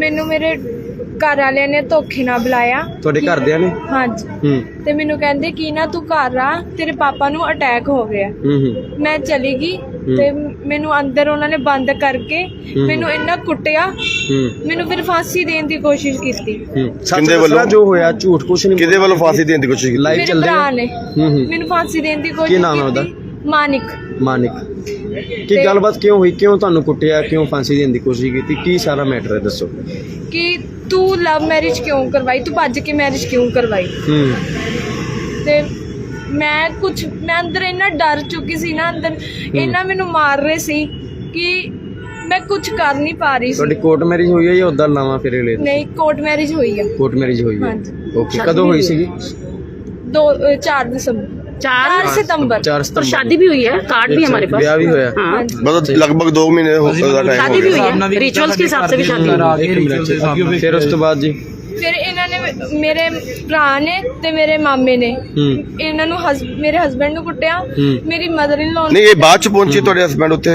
ਮੈਨੂੰ ਮੇਰੇ ਘਰ ਵਾਲਿਆਂ ਨੇ ਧੋਖੇ ਨਾਲ ਬੁਲਾਇਆ ਤੁਹਾਡੇ ਘਰਦਿਆਂ ਨੇ? ਹਾਂਜੀ। ਹੂੰ। ਤੇ ਮੈਨੂੰ ਕਹਿੰਦੇ ਕਿ ਨਾ ਤੂੰ ਘਰ ਆ ਤੇਰੇ ਪਾਪਾ ਨੂੰ ਅਟੈਕ ਹੋ ਗਿਆ। ਹੂੰ ਹੂੰ। ਮੈਂ ਚਲੀ ਗਈ ਤੇ ਮੈਨੂੰ ਅੰਦਰ ਉਹਨਾਂ ਨੇ ਬੰਦ ਕਰਕੇ ਮੈਨੂੰ ਇੰਨਾ ਕੁੱਟਿਆ। ਹੂੰ। ਮੈਨੂੰ ਫਿਰ ਫਾਂਸੀ ਦੇਣ ਦੀ ਕੋਸ਼ਿਸ਼ ਕੀਤੀ। ਦੱਸਣਾ ਵੱਲੋਂ? ਜੋ ਹੋਇਆ ਝੂਠ ਕੁਛ ਨਹੀਂ ਕਿਹਦੇ ਵੱਲੋਂ ਫਾਂਸੀ ਦੇਣ ਦੀ ਕੋਸ਼ਿਸ਼ ਕੀਤੀ? ਲਾਈਵ ਮੇਰੇ ਚੱਲਦੇ ਭਰਾ ਨੇ? ਹੂੰ ਹੂੰ। ਮੈਨੂੰ ਫਾਂਸੀ ਦੇਣ ਦੀ ਕੋਸ਼ਿਸ਼ ਕੀ ਨਾਮ ਹੈ ਉਹਦਾ? ਮਾਨਿਕ। ਮਾਨਿਕ ਕੀ ਗੱਲਬਾਤ ਕਿਉਂ ਹੋਈ? ਕਿਉਂ ਤੁਹਾਨੂੰ ਕੁੱਟਿਆ? ਕਿਉਂ ਫਾਂਸੀ ਦੇਣ ਦੀ ਕੋਸ਼ਿਸ਼ ਕੀਤੀ? ਕੀ ਸਾਰਾ ਮੈਟਰ ਹੈ? ਦੱਸੋ। ਕਿ ਤੂੰ ਲਵ ਮੈਰਿਜ ਕਿਉਂ ਕਰਵਾਈ? ਤੂੰ ਭੱਜ ਕੇ ਮੈਰਿਜ ਕਿਉਂ ਕਰਵਾਈ? ਤੇ ਮੈਂ ਕੁਝ ਮੈਂ ਅੰਦਰ ਇੰਨਾ ਡਰ ਚੁੱਕੀ ਸੀ ਨਾ ਅੰਦਰ ਇੰਨਾ ਮੈਨੂੰ ਮਾਰ ਰਹੇ ਸੀ ਕਿ ਮੈਂ ਕੁਝ ਕਰ ਨਹੀਂ ਪਾ ਰਹੀ ਸੀ। ਤੁਹਾਡੀ ਕੋਰਟ ਮੈਰਿਜ ਹੋਈ ਹੈ ਜਾਂ ਉਦਾਂ ਲਾਵਾਂ ਫਿਰੇ ਲੈ ਨਹੀਂ ਕੋਰਟ ਮੈਰਿਜ ਹੋਈ ਆ। ਕੋਰਟ ਮੈਰਿਜ ਹੋਈ ਹੈ। ਹਾਂਜੀ। ਓਕੇ ਕਦੋਂ ਹੋਈ ਸੀਗੀ? ਦੋ 4 ਦਸੰਬਰ। चार सितंबर। चार सितंबर। शादी भी हुई है कार्ड भी हमारे पास। भी हुआ हाँ। मतलब लगभग दो महीने शादी भी हुई है। रिचुअल्स के हिसाब से भी शादी फिर उस बाद जी। ਫਿਰ ਇਹਨਾਂ ਨੇ ਮੇਰੇ ਭਰਾ ਨੇ ਤੇ ਮੇਰੇ ਮਾਮੇ ਨੇ। ਹੂੰ। ਇਹਨਾਂ ਨੂੰ ਹਸ- ਮੇਰੇ ਹਸਬੰਡ ਨੂੰ ਕੁੱਟਿਆ। ਹੂੰ। ਮੇਰੀ ਮਦਰ ਇਨ ਲਾਅ ਨਹੀਂ ਇਹ ਬਾਅਦ ਚ ਪਹੁੰਚੇ ਤੁਹਾਡੇ ਹਸਬੰਡ ਉੱਥੇ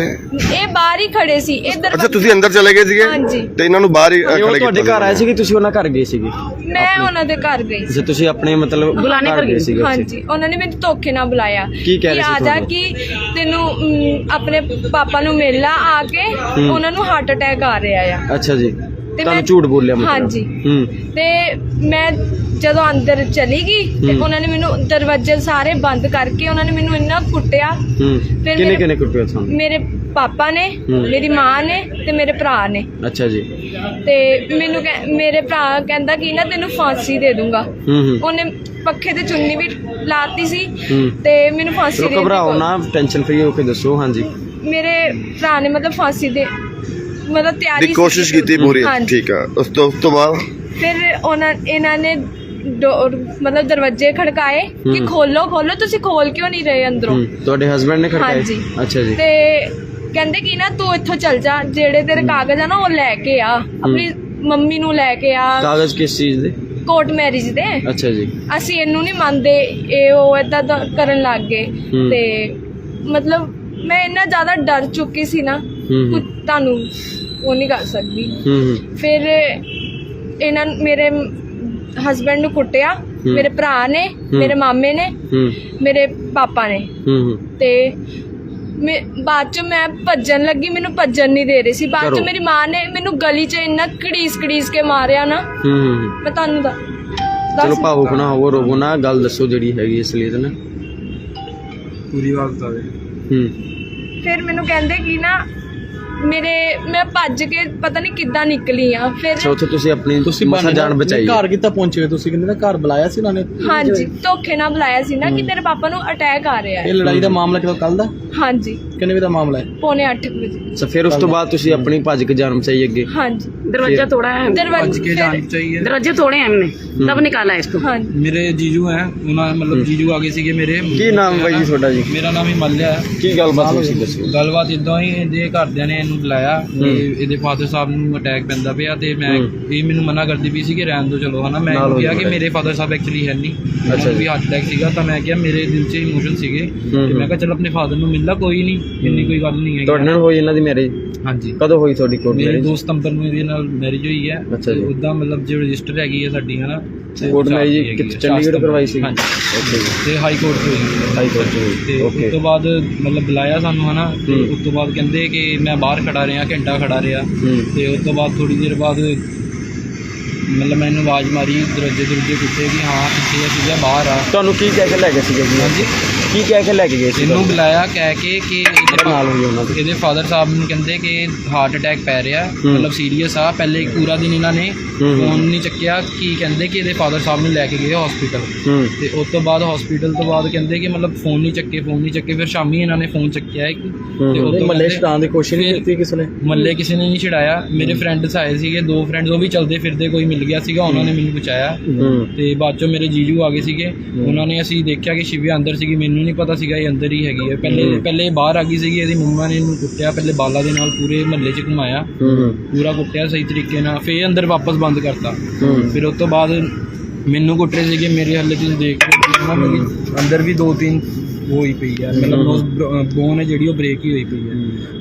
ਇਹ ਬਾਹਰ ਹੀ ਖੜੇ ਸੀ। ਇਧਰ ਅੱਛਾ ਤੁਸੀਂ ਅੰਦਰ ਚਲੇ ਗਏ ਸੀਗੇ? ਹਾਂਜੀ। ਤੇ ਇਹਨਾਂ ਨੂੰ ਬਾਹਰ ਹੀ ਅ, ਇਹ ਉਹ ਖੜੇ ਤੁਹਾਡੇ ਘਰ ਆਏ ਸੀ ਕਿ ਤੁਸੀਂ ਉਹਨਾਂ ਘਰ ਗਏ ਸੀਗੇ। ਮੈਂ ਉਹਨਾਂ ਦੇ ਘਰ ਗਈ ਸੀ। ਜੇ ਤੁਸੀਂ ਆਪਣੇ ਮਤਲਬ ਬੁਲਾਣੇ ਘਰ ਗਏ ਸੀਗੇ ਉੱਥੇ। ਹਾਂਜੀ ਉਹਨਾਂ ਨੇ ਮੈਨੂੰ ਧੋਖੇ ਨਾਲ ਬੁਲਾਇਆ। ਕੀ ਕਹਿ ਰਹੇ ਸੀ ਆ ਜਾ ਤੁਹਾਨੂੰ? ਕਿ ਤੈਨੂੰ ਅਮ, ਆਪਣੇ ਪਾਪਾ ਨੂੰ ਮਿਲ ਲਾ ਆ ਕੇ ਉਹਨਾਂ ਨੂੰ ਹਾਰਟ ਅਟੈਕ ਆ ਰਿਹਾ ਆ। ਅੱਛਾ ਜੀ। ਤੁਹਾਨੂੰ ਮੈਂ- ਝੂਠ ਬੋਲਿਆ ਮਤਲਬ। ਹਾਂਜੀ। ਹੂੰ। ਤੇ ਮੈਂ ਜਦੋਂ ਅੰਦਰ ਚਲੀ ਗਈ ਤੇ ਹੂੰ। ਉਹਨਾਂ ਨੇ ਮੈਨੂੰ ਦਰਵਾਜ਼ੇ ਸਾਰੇ ਬੰਦ ਕਰਕੇ ਉਹਨਾਂ ਨੇ ਮੈਨੂੰ ਇੰਨਾ ਕੁੱਟਿਆ। ਹੂੰ। ਫਿਰ ਕਿੰਨੇ ਮੇਰੇ- ਕਿੰਨੇ ਕੁੱਟਿਆ ਤੁਹਾਨੂੰ ਮੇਰੇ ਪਾਪਾ ਨੇ ਹੂੰ। ਮੇਰੀ ਮਾਂ ਨੇ ਤੇ ਮੇਰੇ ਭਰਾ ਨੇ। ਅੱਛਾ ਜੀ। ਤੇ ਮੈਨੂੰ ਕਹਿ- ਮੇਰੇ ਭਰਾ ਕਹਿੰਦਾ ਕਿ ਨਾ ਤੈਨੂੰ ਫਾਂਸੀ ਦੇ ਦੂੰਗਾ। ਹੂੰ ਹੂੰ। ਉਹਨੇ ਪੱਖੇ ਤੇ ਚੁੰਨੀ ਵੀ ਲਾਤੀ ਸੀ ਹੂੰ। ਤੇ ਮੈਨੂੰ ਫਾਂਸੀ ਚਲੋ ਦੀ ਘਬਰਾਓ ਕੋ- ਨਾ ਟੈਨਸ਼ਨ ਫ੍ਰੀ ਹੋ ਕੇ ਦੱਸੋ ਹਾਂਜੀ। ਮੇਰੇ ਭਰਾ ਨੇ ਮਤਲਬ ਫਾਂਸੀ ਦੇ ਮਤਲਬ ਤਿਆਰੀ ਦੀ ਕੋਸ਼ਿਸ਼। ਕੀਤੀ ਪੂਰੀ। ਹਾਂਜੀ। ਠੀਕ ਆ। ਉਸ ਤੋਂ ਉਸ ਤੋਂ ਬਾਅਦ? ਫਿਰ ਉਹਨਾਂ ਇਹਨਾਂ ਨੇ ਡੋਰ ਮਤਲਬ ਦਰਵਾਜ਼ੇ ਖੜਕਾਏ ਕਿ। ਖੋਲੋ ਖੋਲੋ ਤੁਸੀਂ ਖੋਲ ਕਿਉਂ ਨਹੀਂ ਰਹੇ ਅੰਦਰੋਂ? ਹੂੰ। ਤੁਹਾਡੇ ਹਸਬੰਡ ਨੇ ਖੜਕਾਏ? ਹਾਂਜੀ। ਅੱਛਾ ਜੀ। ਤੇ ਕਹਿੰਦੇ ਕਿ ਨਾ ਤੂੰ ਇੱਥੋਂ ਚੱਲ ਜਾ ਜਿਹੜੇ ਤੇਰੇ ਕਾਗਜ਼ ਆ ਨਾ ਉਹ ਲੈ ਕੇ ਆ। ਆਪਣੀ ਮੰਮੀ ਨੂੰ ਲੈ ਕੇ ਆ। ਕਾਗਜ਼ ਕਿਸ ਚੀਜ਼ ਦੇ? ਕੋਰਟ ਮੈਰਿਜ ਦੇ। ਅੱਛਾ ਜੀ। ਅਸੀਂ ਇਹਨੂੰ ਨਹੀਂ ਮੰਨਦੇ। ਇਹ ਉਹ ਏਦਾਂ ਦਾ ਕਰਨ ਲੱਗ ਗਏ। ਹੂੰ। ਤੇ ਮਤਲਬ ਮੈਂ ਇੰਨਾ ਜ਼ਿਆਦਾ ਡਰ ਚੁੱਕੀ ਸੀ ਨਾ ਹੂੰ ਕੁਝ ਤੁਹਾਨੂੰ ਉਹ ਨਹੀਂ ਕਰ ਸਕਦੀ। ਹੂੰ ਹੂੰ। ਫਿਰ ਇਹਨਾਂ ਮੇਰੇ ਹਸਬੰਡ ਨੂੰ ਕੁੱਟਿਆ। ਮੇਰੇ ਭਰਾ ਨੇ ਮੇਰੇ ਮਾਮੇ ਨੇ ਹੂੰ। ਮੇਰੇ ਪਾਪਾ ਨੇ। ਹੂੰ ਤੇ ਮੈਂ ਬਾਅਦ ਚ ਮੈਂ ਭੱਜਣ ਲੱਗੀ ਮੈਨੂੰ ਭੱਜਣ ਨਹੀਂ ਦੇ ਰਹੀ ਸੀ। ਬਾਅਦ ਚ ਘਰੋਂ? ਮੇਰੀ ਮਾਂ ਨੇ ਮੈਨੂੰ ਗਲੀ 'ਚ ਇੰਨਾ ਘੜੀਸ ਘੜੀਸ ਕੇ ਮਾਰਿਆ ਨਾ ਹੂੰ ਹੂੰ ਹੂੰ। ਮੈਂ ਤੁਹਾਨੂੰ ਦਾ ਚਲੋ ਭਾਵੁਕ ਨਾ ਹੋਵੋ ਰੋਵੋ ਨਾ। ਗੱਲ ਦੱਸੋ ਜਿਹੜੀ ਹੈਗੀ ਇਸ ਲਈ ਨਾ। ਪੂਰੀ ਗੱਲ ਦੱਸ ਹੂੰ। ਫਿਰ ਮੈਨੂੰ ਕਹਿੰਦੇ ਕਿ ਨਾ ਮੇਰੇ ਮੈਂ ਭੱਜ ਕੇ ਪਤਾ ਨਹੀਂ ਕਿੱਦਾਂ ਨਿਕਲੀ ਆ ਫਿਰ ਉੱਥੇ ਤੁਸੀਂ ਆਪਣੀ ਮਸਾ ਜਾਨ ਬਚਾਈ ਹੈ। ਘਰ ਕਿੱਦਾਂ ਪਹੁੰਚੇ ਹੋ ਤੁਸੀਂ? ਕਹਿੰਦੇ ਨਾ ਘਰ ਬੁਲਾਇਆ ਸੀ ਉਹਨਾਂ ਨੇ? ਹਾਂਜੀ ਧੋਖੇ ਨਾਲ ਬੁਲਾਇਆ ਸੀ ਨਾ ਕਿ ਤੇਰੇ ਪਾਪਾ ਨੂੰ ਅਟੈਕ ਆ ਰਿਹਾ ਹੈ। ਇਹ ਲੜਾਈ ਦਾ ਮਾਮਲਾ ਕਿਦੋਂ ਕੱਲ ਦਾ? ਹਾਂਜੀ ਕਿੰਨੇ ਵਜੇ ਦਾ ਮਾਮਲਾ ਹੈ ਪੌਣੇ 8 ਵਜੇ ਅੱਛਾ ਫਿਰ ਉਸ ਤੋਂ ਬਾਅਦ ਤੁਸੀਂ ਆਪਣੀ ਭੱਜ ਕੇ ਜਾਨ ਬਚਾਈ ਅੱਗੇ ਹਾਂਜੀ दरवाजा तोड़ा है ਦਰਵਾਜ਼ੇ ਕੇ ਜਾਣੀ ਚਾਹੀਏ दरवाजे तोड़े हैं हमने तब निकाला है इसको ਹਾਂਜੀ ਮੇਰੇ ਜੀਜੂ ਹੈ ਉਹਨਾਂ ਮਤਲਬ ਜੀਜੂ ਆ ਗਏ ਸੀਗੇ ਮੇਰੇ ਕੀ ਨਾਮ ਬਾਈ ਜੀ ਤੁਹਾਡਾ ਜੀ ਮੇਰਾ ਨਾਮ ਹਿਮਾਲਿਆ ਹੈ ਕੀ ਗੱਲਬਾਤ ਹੋਈ ਸੀ ਦੱਸੋ ਗੱਲਬਾਤ ਇਦਾਂ ਹੀ ਇਹਦੇ ਘਰਦਿਆਂ ਨੇ ਇਹਨੂੰ ਬੁਲਾਇਆ ਤੇ ਇਹਦੇ ਫਾਦਰ ਸਾਹਿਬ ਨੂੰ ਅਟੈਕ ਪੈਂਦਾ ਪਿਆ ਤੇ ਮੈਂ ਹੂੰ। ਇਹ ਮੈਨੂੰ ਮਨਾ ਕਰਦੀ ਪਈ ਸੀ ਕਿ ਰਹਿਣ ਦੋ ਚਲੋ ਹਨਾ ਮੈਂ ਨਾਲ ਇਹਨੂੰ ਹੋਈ ਕਿਹਾ ਕਿ ਲੜਾਈ। ਮੇਰੇ ਫਾਦਰ ਸਾਹਿਬ ਐਕਚੁਅਲੀ ਹੈ ਨਹੀਂ ਅੱਛਾ ਅੱਛਾ ਜੀ। ਵੀ ਹਾਰਟ ਅਟੈਕ ਸੀਗਾ ਤਾਂ ਮੈਂ ਕਿਹਾ ਮੇਰੇ ਦਿਲ 'ਚ ਇਮੋਸ਼ਨ ਸੀਗੇ ਹੂੰ, ਤੇ ਮੈਂ ਕਿਹਾ ਚਲ ਆਪਣੇ ਫਾਦਰ ਨੂੰ ਮਿਲ ਲਾ ਕੋਈ ਨਹੀਂ ਇੰਨੀ ਕੋਈ ਗੱਲ ਨਹੀਂ ਤੁਹਾਡੇ ਨਾਲ ਹੋਈ ਇਹਨਾਂ ਦੀ ਮੈਰਿਜ ਹਾਂਜੀ। ਕਦੋਂ ਹੋਈ ਤੁਹਾਡੀ ਕੋਰਟ ਮੇਰੇ ਮੈਰਿਜ 2 ਸਤੰਬਰ ਨੂੰ ਇਹਦੇ ਨਾਲ ਮੈਰਿਜ ਹੋਈ ਹੈ। ਅੱਛਾ ਜੀ। ਉਦਾਂ ਮਤਲਬ ਜੋ ਰਜਿਸਟਰ ਹੈਗੀ ਹੈ ਸਾਡੀ ਹਨਾ ਤੇ ਕੋਰਟ ਚਾਰ ਮੈਰਿਜ ਦੀ ਕਿੱਥੇ ਚੰਡੀਗੜ੍ਹ ਕਰਵਾਈ ਸੀ। ਹਾਂਜੀ। ਓਕੇ ਜੀ ਤੇ ਹਾਈ ਕੋਰਟ ਤੋਂ ਹੋਈ ਹਾਈ ਕੋਰਟ ਚ ਹੋਈ। ਤੇ ਉਸ ਓਕੇ ਤੋਂ ਬਾਅਦ ਮਤਲਬ ਬੁਲਾਇਆ ਸਾਨੂੰ ਹਨਾ ਤੇ ਹੂੰ। ਉਸ ਤੋਂ ਬਾਅਦ ਕਹਿੰਦੇ ਕਿ ਮੈਂ ਬਾਹਰ ਖੜਾ ਰਿਹਾ ਘੰਟਾ ਖੜਾ ਰਿਹਾ। ਹੂੰ। ਤੇ ਉਸ ਤੋਂ ਬਾਅਦ ਥੋੜੀ ਦੇਰ ਬਾਅਦ ਮਤਲਬ ਮੈਨੂੰ ਆਵਾਜ਼ ਮਾਰੀ ਦਰਵਾਜੇ ਦਰਵਾਜੇ ਕੁੱਤੇ ਕਿ ਹਾਂ ਕਿੱਥੇ ਆ ਸੀਗਾ ਬਾਹਰ ਆ। ਤੁਹਾਨੂੰ ਕੀ ਕਹਿ ਕੇ ਲੈ ਗਏ ਸੀਗੇ ਜੀ? ਹਾਂਜੀ। ਕੀ ਕਹਿ ਕੇ ਲੈ ਕੇ ਗਏ ਸੀ ਇਹਨੂੰ ਬੁਲਾਇਆ ਕਹਿ ਕੇ ਕਿ ਇਹਦੇ ਨਾਲ ਹੋਈ ਉਹਨਾਂ ਦੀ। ਇਹਦੇ ਫਾਦਰ ਸਾਹਿਬ ਨੂੰ ਕਹਿੰਦੇ ਕਿ ਹਾਰਟ ਅਟੈਕ ਪੈ ਰਿਹਾ ਹੂੰ। ਮਤਲਬ ਸੀਰੀਅਸ ਆ ਪਹਿਲੇ ਪੂਰਾ ਦਿਨ ਇਹਨਾਂ ਨੇ ਹੂੰ। ਫੋਨ ਨਹੀਂ ਚੱਕਿਆ ਕੀ ਕਹਿੰਦੇ ਕਿ ਇਹਦੇ ਫਾਦਰ ਸਾਹਿਬ ਨੂੰ ਲੈ ਕੇ ਗਏ ਹਸਪੀਟਲ ਹੂੰ। ਤੇ ਉਸ ਤੋਂ ਬਾਅਦ ਹਸਪੀਟਲ ਤੋਂ ਬਾਅਦ ਕਹਿੰਦੇ ਕਿ ਮਤਲਬ ਫੋਨ ਨਹੀਂ ਚੱਕੇ ਫੋਨ ਨਹੀਂ ਚੱਕੇ ਫਿਰ ਸ਼ਾਮੀ ਇਹਨਾਂ ਨੇ ਫੋਨ ਚੱਕਿਆ ਇੱਕ। ਤੇ ਉਸ ਤੋਂ ਮੱਲੇ ਛਡਾਉਣ ਦੀ ਕੋਸ਼ਿਸ਼ ਨਹੀਂ ਫਿਰ- ਕੀਤੀ ਕਿਸੇ ਨੇ। ਮੱਲੇ ਕਿਸੇ ਨੇ ਨਹੀਂ ਛਡਾਇਆ ਮੇਰੇ ਫਰੈਂਡਸ ਆਏ ਸੀਗੇ ਦੋ ਫਰੈਂਡਸ ਉਹ ਵੀ ਚਲਦੇ ਫਿਰਦੇ ਕੋਈ ਮਿਲ ਗਿਆ ਸੀਗਾ ਉਹਨਾਂ ਨੇ ਮੈਨੂੰ ਬਚਾਇਆ ਹੂੰ। ਤੇ ਬਾਅਦ ਚੋਂ ਮੇਰੇ ਜੀਜੂ ਆ ਗਏ ਸੀਗੇ। ਉਹਨਾਂ ਨੇ ਅਸੀਂ ਦੇਖਿਆ ਕਿ ਸ਼ਿਵਿਆ ਅੰਦਰ ਸੀਗੀ ਮੈਨੂੰ ਨਹੀਂ ਪਤਾ ਸੀਗਾ ਇਹ ਅੰਦਰ ਹੀ ਹੈਗੀ ਹੈ ਪਹਿਲੇ। ਪਹਿਲੇ ਇਹ ਬਾਹਰ ਆ ਗਈ ਸੀਗੀ ਇਹਦੀ ਮੰਮਾ ਨੇ ਇਹਨੂੰ ਕੁੱਟਿਆ ਪਹਿਲੇ ਬਾਲਾ ਦੇ ਨਾਲ ਪੂਰੇ ਮਹੱਲੇ 'ਚ ਘੁਮਾਇਆ। ਪੂਰਾ ਕੁੱਟਿਆ ਸਹੀ ਤਰੀਕੇ ਨਾਲ ਫੇਰ ਅੰਦਰ ਵਾਪਸ ਬੰਦ ਕਰਤਾ। ਫਿਰ ਉਸ ਤੋਂ ਬਾਅਦ ਮੈਨੂੰ ਕੁੱਟ ਰਹੇ ਸੀਗੇ ਮੇਰੇ ਹੱਲੇ ਤੁਸੀਂ ਦੇਖ ਰਹੇ ਹੋ ਨਾ ਮੇਰੀ ਅੰਦਰ ਵੀ ਦੋ ਤਿੰਨ ਉਹ ਹੋਈ ਪਈ ਹੈ। ਮਤਲਬ ਬੋਨ ਹੈ ਜਿਹੜੀ ਉਹ ਬ੍ਰੇਕ ਹੀ ਹੋਈ ਪਈ ਹੈ।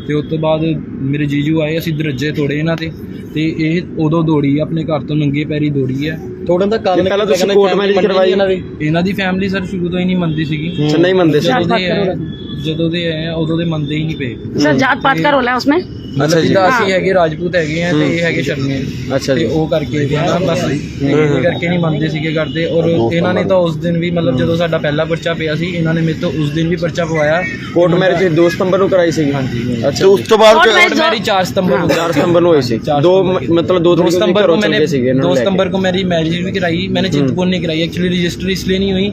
ਤੇ ਉਸ ਤੋਂ ਬਾਅਦ ਮੇਰੇ ਜੀਜੂ ਆਏ ਅਸੀਂ ਦਰਵਾਜ਼ੇ ਤੋੜੇ ਇਹਨਾਂ ਤੇ। ਤੇ ਇਹ ਉਦੋਂ ਦੌੜੀ ਆਪਣੇ ਘਰ ਤੋਂ ਨੰਗੇ ਪੈਰੀ ਦੌੜੀ ਹੈ ਤੋੜਨ ਦਾ ਕਾਰਨ ਪਹਿਲਾਂ ਤੁਸੀਂ ਕੋਰਟ ਮੈਰਿਜ ਕਰਵਾਈ? ਇਹਨਾਂ ਦੀ? ਇਹਨਾਂ ਦੀ ਫੈਮਿਲੀ ਸਰ ਸ਼ੁਰੂ ਤੋਂ ਹੀ ਨਹੀਂ ਮੰਨਦੀ ਸੀਗੀ। ਅੱਛਾ, ਨਹੀਂ ਮੰਨਦੇ ਸੀ। ਜਦੋਂ ਦੇ ਆਏ ਜਦੋਂ ਦੇ ਆਏ ਆ, ਉਦੋਂ ਦੇ ਮੰਨਦੇ ਹੀ ਨਹੀਂ ਪਏ सर जात पात का रोल है उसमें ਅੱਛਾ ਜੀ ਜਿੱਦਾਂ ਅਸੀਂ ਹੈਗੇ ਰਾਜਪੂਤ ਹੈਗੇ ਆ ਤੇ ਇਹ ਹੈਗੇ ਸ਼ਰਮੇ ਅੱਛਾ ਤੇ ਜੀ ਉਹ ਕਰਕੇ ਨਾ ਬਸ ਇਹ ਕਰਕੇ ਨਹੀਂ ਮੰਨਦੇ ਸੀਗੇ ਕਰਦੇ ਔਰ ਇਹਨਾਂ ਨੇ ਤਾਂ ਉਸ ਦਿਨ ਵੀ ਮਤਲਬ ਜਦੋਂ ਸਾਡਾ ਪਹਿਲਾ ਪਰਚਾ ਪਿਆ ਸੀ ਇਹਨਾਂ ਨੇ ਮੇਰੇ ਤੋਂ ਉਸ ਦਿਨ ਵੀ ਪਰਚਾ ਪਵਾਇਆ ਕੋਰਟ ਮੈਰਿਜ 2 ਸਤੰਬਰ ਨੂੰ ਕਰਾਈ ਸੀਗੀ ਹਾਂਜੀ ਤੇ ਅੱਛਾ ਉਸ ਤੋਂ ਬਾਅਦ और ਕਿ- मैं ਔਰ ਮੇਰੀ 4 ਸਤੰਬਰ ਨੂੰ 4 ਸਤੰਬਰ ਨੂੰ ਹੋਈ ਸੀ ਚਾਰ ਦੋ ਸਤੰਬਰ ਮ- ਮਤਲਬ ਦੋ दो ਤਰੀਕ ਨੂੰ सितंबर ਘਰੋਂ को ਚਲੇ मैंने ਸੀਗੇ ਇਹਨਾਂ दो ਨੂੰ ਲੈ ਕੇ। सितंबर को मेरी मैरिज भी कराई मैंने चिंतपूर्ण नहीं कराई एक्चुअली रजिस्टर इसलिए नहीं हुई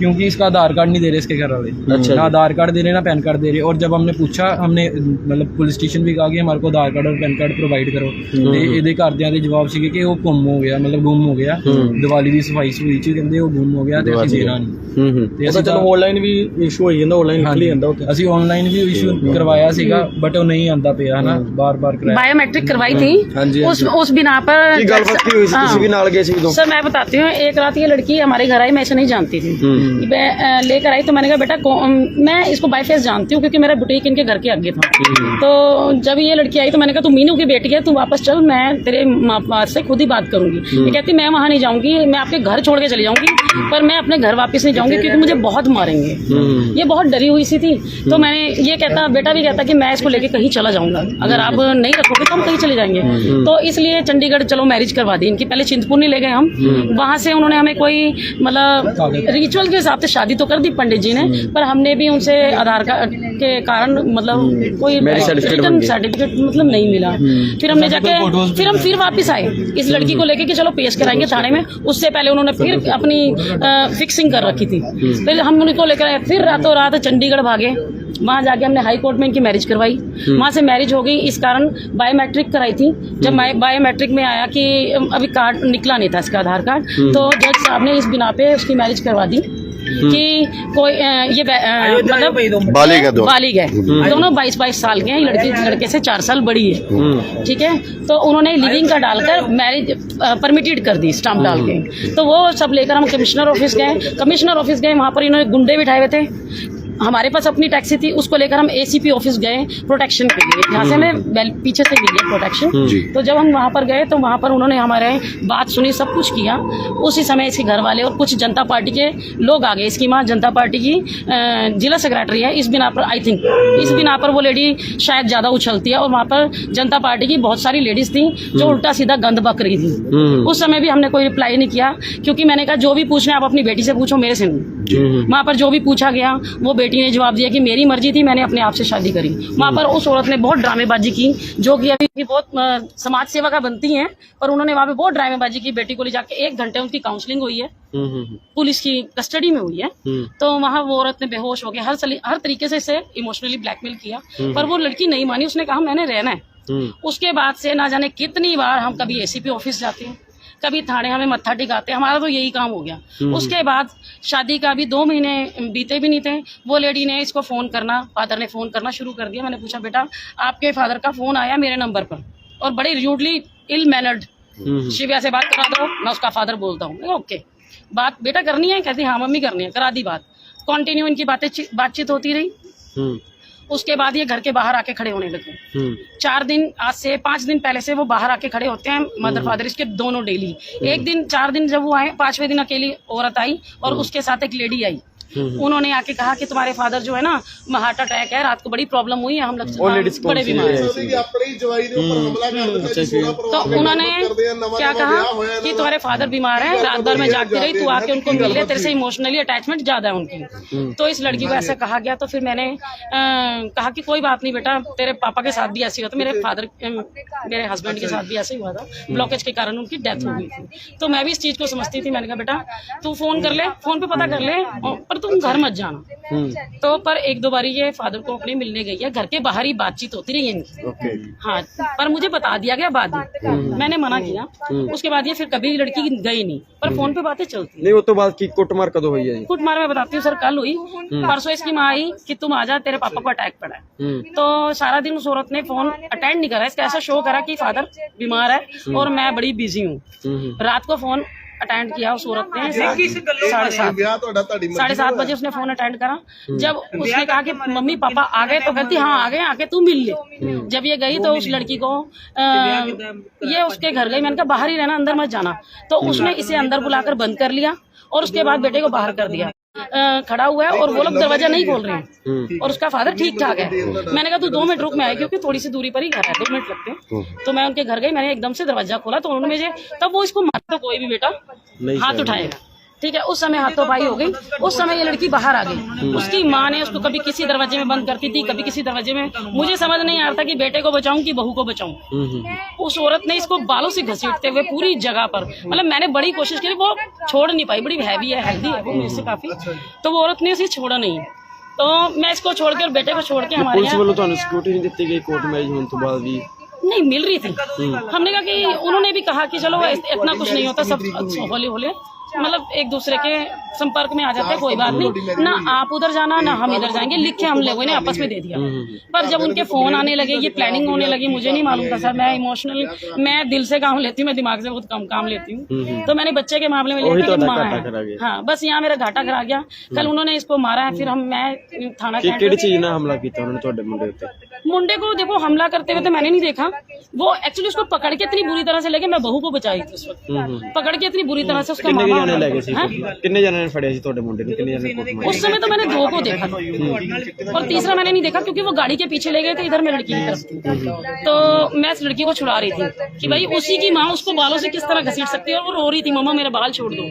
क्योंकि इसका आधार कार्ड नहीं दे रहे इसके घर वाले अच्छा जी। ना आधार कार्ड दे रहे ना पैन कार्ड दे रहे और जब हमने पूछा हमने मतलब पुलिस स्टेशन भी कहा कि हमारे को आधार कार्ड और पैन कार्ड प्रोवाइड करो ਤੇ ਇਹਦੇ ਘਰਦਿਆਂ ਦੇ ਜਵਾਬ ਸੀਗੇ ਕਿ ਉਹ ਗੁੰਮ ਹੋ ਗਿਆ ਮਤਲਬ ਗੁੰਮ ਹੋ ਗਿਆ ਦੀਵਾਲੀ ਦੀ ਸਫਾਈ ਸੂਈ ਚ ਕਹਿੰਦੇ ਉਹ ਗੁੰਮ ਹੋ ਗਿਆ ਤੇ ਅਸੀਂ ਦੇਣਾ ਨਹੀਂ ਹੂੰ ਹੂੰ ਤੇ ਅਸੀਂ ਚਲੋ ਆਨਲਾਈਨ ਵੀ ਇਸ਼ੂ ਹੋਈ ਜਾਂਦਾ ਆਨਲਾਈਨ ਨਿਕਲ ਜਾਂਦਾ ਉੱਥੇ ਅਸੀਂ ਆਨਲਾਈਨ ਵੀ ਇਸ਼ੂ ਕਰਵਾਇਆ ਸੀਗਾ ਬਟ ਉਹ ਨਹੀਂ ਆਂਦਾ ਪਿਆ ਹਨਾ ਬਾਰ-ਬਾਰ ਕਰਾਇਆ बायोमेट्रिक करवाई थी हाँ जी, हाँ उस उस बिना पर ਕੀ ਗੱਲਬਾਤ ਕੀ ਹੋਈ ਸੀ ਤੁਸੀਂ ਵੀ ਨਾਲ ਗਏ ਸੀ ਉਦੋਂ सर मैं बताती हूँ एक रात ये लड़की हमारे घर आई मैं इसे नहीं जानती थी हम्म। मैं लेकर आई तो मैंने कहा बेटा मैं इसको बाई फेस जानती हूँ क्योंकि मेरा बुटीक इनके घर के आगे था। हम्म। तो जब ये लड़की आई तो मैंने कहा तू मीनू की बेटी है तू वापस चल मैं तेरे माँ बाप से खुद ही बात करूँगी। हम्म। ये कहती मैं वहाँ नहीं जाऊँगी मैं आपके घर छोड़ के चली जाऊँगी पर मैं अपने घर वापस नहीं जाऊँगी क्योंकि मुझे बहुत मारेंगे। हम्म। ये बहुत डरी हुई सी थी। तो मैंने ये कहता बेटा भी कहता कि मैं इसको लेके कहीं चला जाऊँगा। अगर आप नहीं रखोगे तो हम कहीं चले जाएँगे। तो इसलिए चंडीगढ़ चलो मैरिज करवा दी इनकी। पहले चिंतपूर्णी ले गए हम। वहाँ से उन्होंने हमें कोई मतलब रिचुअल के हिसाब से शादी तो कर दी पंडित जी ने पर हमने भी उनसे आधार कार्ड के कारण मतलब कोई रिटर्न सर्टिफिकेट मतलब नहीं मिला। फिर हमने जाके फिर हम फिर वापस आए। इस लड़की को लेके कि चलो पेश कराएँगे थाने में। उससे पहले उन्होंने फिर अपनी फिक्सिंग कर रखी थी। फिर हम उनको लेकर आए। फिर रातों रात चंडीगढ़ भागे। वहाँ जाके हमने हाई कोर्ट में इनकी मैरिज करवाई। वहाँ से मैरिज हो गई। इस कारण बायोमेट्रिक कराई थी। जब बायोमेट्रिक में आया कि अभी कार्ड निकला नहीं था इसका आधार कार्ड तो जज साहब ने इस बिना पे उसकी मैरिज करवा दी। कि कोई अ, ये बै- अ, मतलब बालिग है दोनों। बालिग है दोनों बाईस बाईस साल के हैं ये लड़की लड़के से चार साल बड़ी है ठीक है तो उन्होंने लिविंग का डालकर मैरिज परमिटेड कर दी स्टाम्प डाल के तो वो सब लेकर हम कमिश्नर ऑफिस गए कमिश्नर ऑफिस गए वहाँ पर इन्होंने गुंडे बिठाए हुए थे हमारे पास अपनी टैक्सी थी उसको लेकर हम एसीपी ऑफ़िस गए प्रोटेक्शन के लिए। जहाँ से हमें पीछे से मिली प्रोटेक्शन तो जब हम वहाँ पर गए तो वहाँ पर उन्होंने हमारे बात सुनी सब कुछ किया। उसी समय इसके घर वाले और कुछ जनता पार्टी के लोग आ गए। इसकी माँ जनता पार्टी की जिला सेक्रेटरी है। इस बिना पर आई थिंक इस बिना पर वो लेडी शायद ज़्यादा उछलती है। और वहाँ पर जनता पार्टी की बहुत सारी लेडीज़ थी जो उल्टा सीधा गंद बक रही थी। उस समय भी हमने कोई रिप्लाई नहीं किया क्योंकि मैंने कहा जो भी पूछना है आप अपनी बेटी से पूछो मेरे से नहीं। वहाँ पर जो भी पूछा गया वो बेटी ने जवाब दिया कि मेरी मर्ज़ी थी मैंने अपने आप से शादी करी। वहाँ पर उस औरत ने बहुत ड्रामेबाजी की जो कि अभी भी बहुत समाज सेवा का बनती हैं पर उन्होंने वहाँ पे बहुत ड्रामेबाजी की बेटी को ले जाके एक घंटे उनकी काउंसलिंग हुई है। हम्म, हम्म, पुलिस की कस्टडी में हुई है। हम्म। तो वहाँ वो औरत ने बेहोश हो गया हर सली- हर तरीके से इसे इमोशनली ब्लैकमेल किया पर वो लड़की नहीं मानी उसने कहा मैंने रहना है। हम्म। उसके बाद से ना जाने कितनी बार हम कभी एसीपी ऑफ़िस जाते हैं। कभी थाने हमें मत्था टिकाते हमारा तो यही काम हो गया। उसके बाद शादी का भी दो महीने बीते भी नहीं थे। वो लेडी ने इसको फ़ोन करना फादर ने फ़ोन करना शुरू कर दिया। मैंने पूछा बेटा आपके फादर का फ़ोन आया मेरे नंबर पर और बड़े रूडली इल मैनर्ड शिव्या से बात करा दो मैं उसका फादर बोलता हूँ। ओके बात बेटा करनी है? कहती हाँ मम्मी करनी है करा दी बात। कंटिन्यू इनकी बातें बातचीत होती रही। हम्म, उसके बाद ये घर के बाहर आके खड़े होने लगे। हम्म, चार दिन आज से पाँच दिन पहले से वो बाहर आके खड़े होते हैं मदर फादर इसके दोनों डेली एक दिन चार दिन जब वो आए पाँचवें दिन अकेली औरत आई और उसके साथ एक लेडी आई। उन्होंने आके कहा कि तुम्हारे फादर जो है ना हार्ट अटैक है रात को बड़ी प्रॉब्लम हुई है हम लोग बड़े बीमार तो उन्होंने क्या कहा कि तुम्हारे फादर बीमार है रात भर में जागती रही तू आके उनको मिल ले तेरे से इमोशनली अटैचमेंट ज़्यादा है उनकी। तो इस लड़की को ऐसा कहा गया तो फिर मैंने कहा कि कोई बात नहीं बेटा तेरे पापा के साथ भी ऐसे हुआ था मेरे फादर मेरे हस्बैंड के साथ भी ऐसे हुआ था। ब्लॉकेज के कारण उनकी डेथ हो गई थी। तो मैं भी इस चीज़ को समझती थी मैंने कहा बेटा तू फ़ोन कर ले फ़ोन पे पता कर ले पर तुम घर मत जाना। हम्म। तो पर एक दो बारी ये फादर को अपने मिलने गई है घर के बाहर ही बातचीत होती रही इनकी। हाँ पर मुझे बता दिया गया बाद में। हम्म। मैंने मना किया। हम्म। उसके बाद ये फिर कभी लड़की गई नहीं पर फ़ोन पे बातें चलती नहीं वो तो बात की कुटमार कदो हुई है कुटमार मैं बताती हूँ सर कल हुई। परसों इसकी माँ आई की तुम आ जा तेरे पापा को अटैक पड़ा है। तो सारा दिन उस औरत ने फ़ोन अटेंड नहीं करा। इसका ऐसा शो करा की फादर बीमार है और मैं बड़ी बिज़ी हूँ। रात को फ़ोन अटेंड किया उस औरत ने साढ़े सात ਵਿਆਹ ਤੁਹਾਡਾ ਤੁਹਾਡੀ ਮਰਜ਼ੀ साढ़े सात बजे उसने फोन अटेंड करा जब उसने कहा कि मम्मी पापा आ गए तो कहती हाँ आ गए आके तू मिल ले जब ये गई तो उस लड़की को अ, ये उसके घर गई मैंने कहा बाहर ही रहना अंदर मत जाना तो उसने इसे अंदर बुलाकर बंद कर लिया और उसके बाद बेटे को बाहर कर दिया अ, खड़ा हुआ है और वो लोग दरवाज़ा नहीं खोल रहे हैं। और उसका फादर ठीक ठाक है। मैंने कहा तू दो मिनट रुक में आए क्योंकि थोड़ी सी दूरी पर ही घर है दो मिनट लगते हैं। तो मैं उनके घर गई मैंने एकदम से दरवाज़ा खोला तो उन्होंने मुझे तब वो इसको मारता कोई भी बेटा हाथ उठाएगा। ठीक है उस समय हाथोपाई हो गई। उस समय ये लड़की बाहर आ गई। उसकी माँ ने उसको कभी किसी दरवाजे में बंद करती थी कभी किसी दरवाजे में। मुझे समझ नहीं आ रहा था कि बेटे को बचाऊं कि बहू को बचाऊं। उस औरत ने इसको बालों से घसीटते हुए पूरी जगह पर मतलब मैंने बड़ी कोशिश करी वो छोड़ नहीं पाई। बड़ी हैवी है हेल्दी है वो मेरे से काफ़ी। तो वो औरत ने उसे छोड़ा नहीं। तो मैं इसको छोड़ के बेटे को छोड़ के हमारे नहीं नहीं मिल रही थी। हमने कहा कि उन्होंने भी कहा कि चलो इतना कुछ नहीं होता सब होले होले मतलब एक दूसरे के संपर्क में आ जाते हैं कोई बात नहीं। ना आप उधर जाना ना हम इधर जाएँगे लिख के हम लोगों ने आपस में दे दिया। पर जब उनके फ़ोन आने लगे ये प्लानिंग होने लगी मुझे नहीं मालूम था सर मैं इमोशनल मैं दिल से काम लेती हूँ मैं दिमाग से बहुत कम काम लेती हूँ। तो मैंने बच्चे के मामले में लिया माँ है। हाँ बस यहाँ मेरा घाटा करा गया। कल उन्होंने इसको मारा है फिर हम मैं थाना हमला मुंडे को देखो हमला करते हुए तो मैंने नहीं देखा। वो एक्चुअली उसको पकड़ के इतनी बुरी तरह से लेके मैं बहू को बचाई थी उस वक्त। पकड़ के इतनी बुरी तरह से उसका मामा ਜਾਣੇ ਲੈ ਗਏ ਸੀ हाँ? ਕਿੰਨੇ ਜਾਣੇ ਨੇ ਫੜਿਆ ਸੀ ਤੁਹਾਡੇ ਮੁੰਡੇ ਨੂੰ ਕਿੰਨੇ ਜਾਣੇ ਕੋਟ उस समय तो मैंने दो को देखा था और तीसरा मैंने नहीं देखा क्योंकि वो गाड़ी के पीछे ले गए थे इधर मैं लड़की की तरफ थी तो मैं इस लड़की को छुड़ा रही थी कि भाई उसी की माँ उसको बालों से किस तरह घसीट सकती है और वो रो रही थी मम्मा मेरे बाल छोड़ दो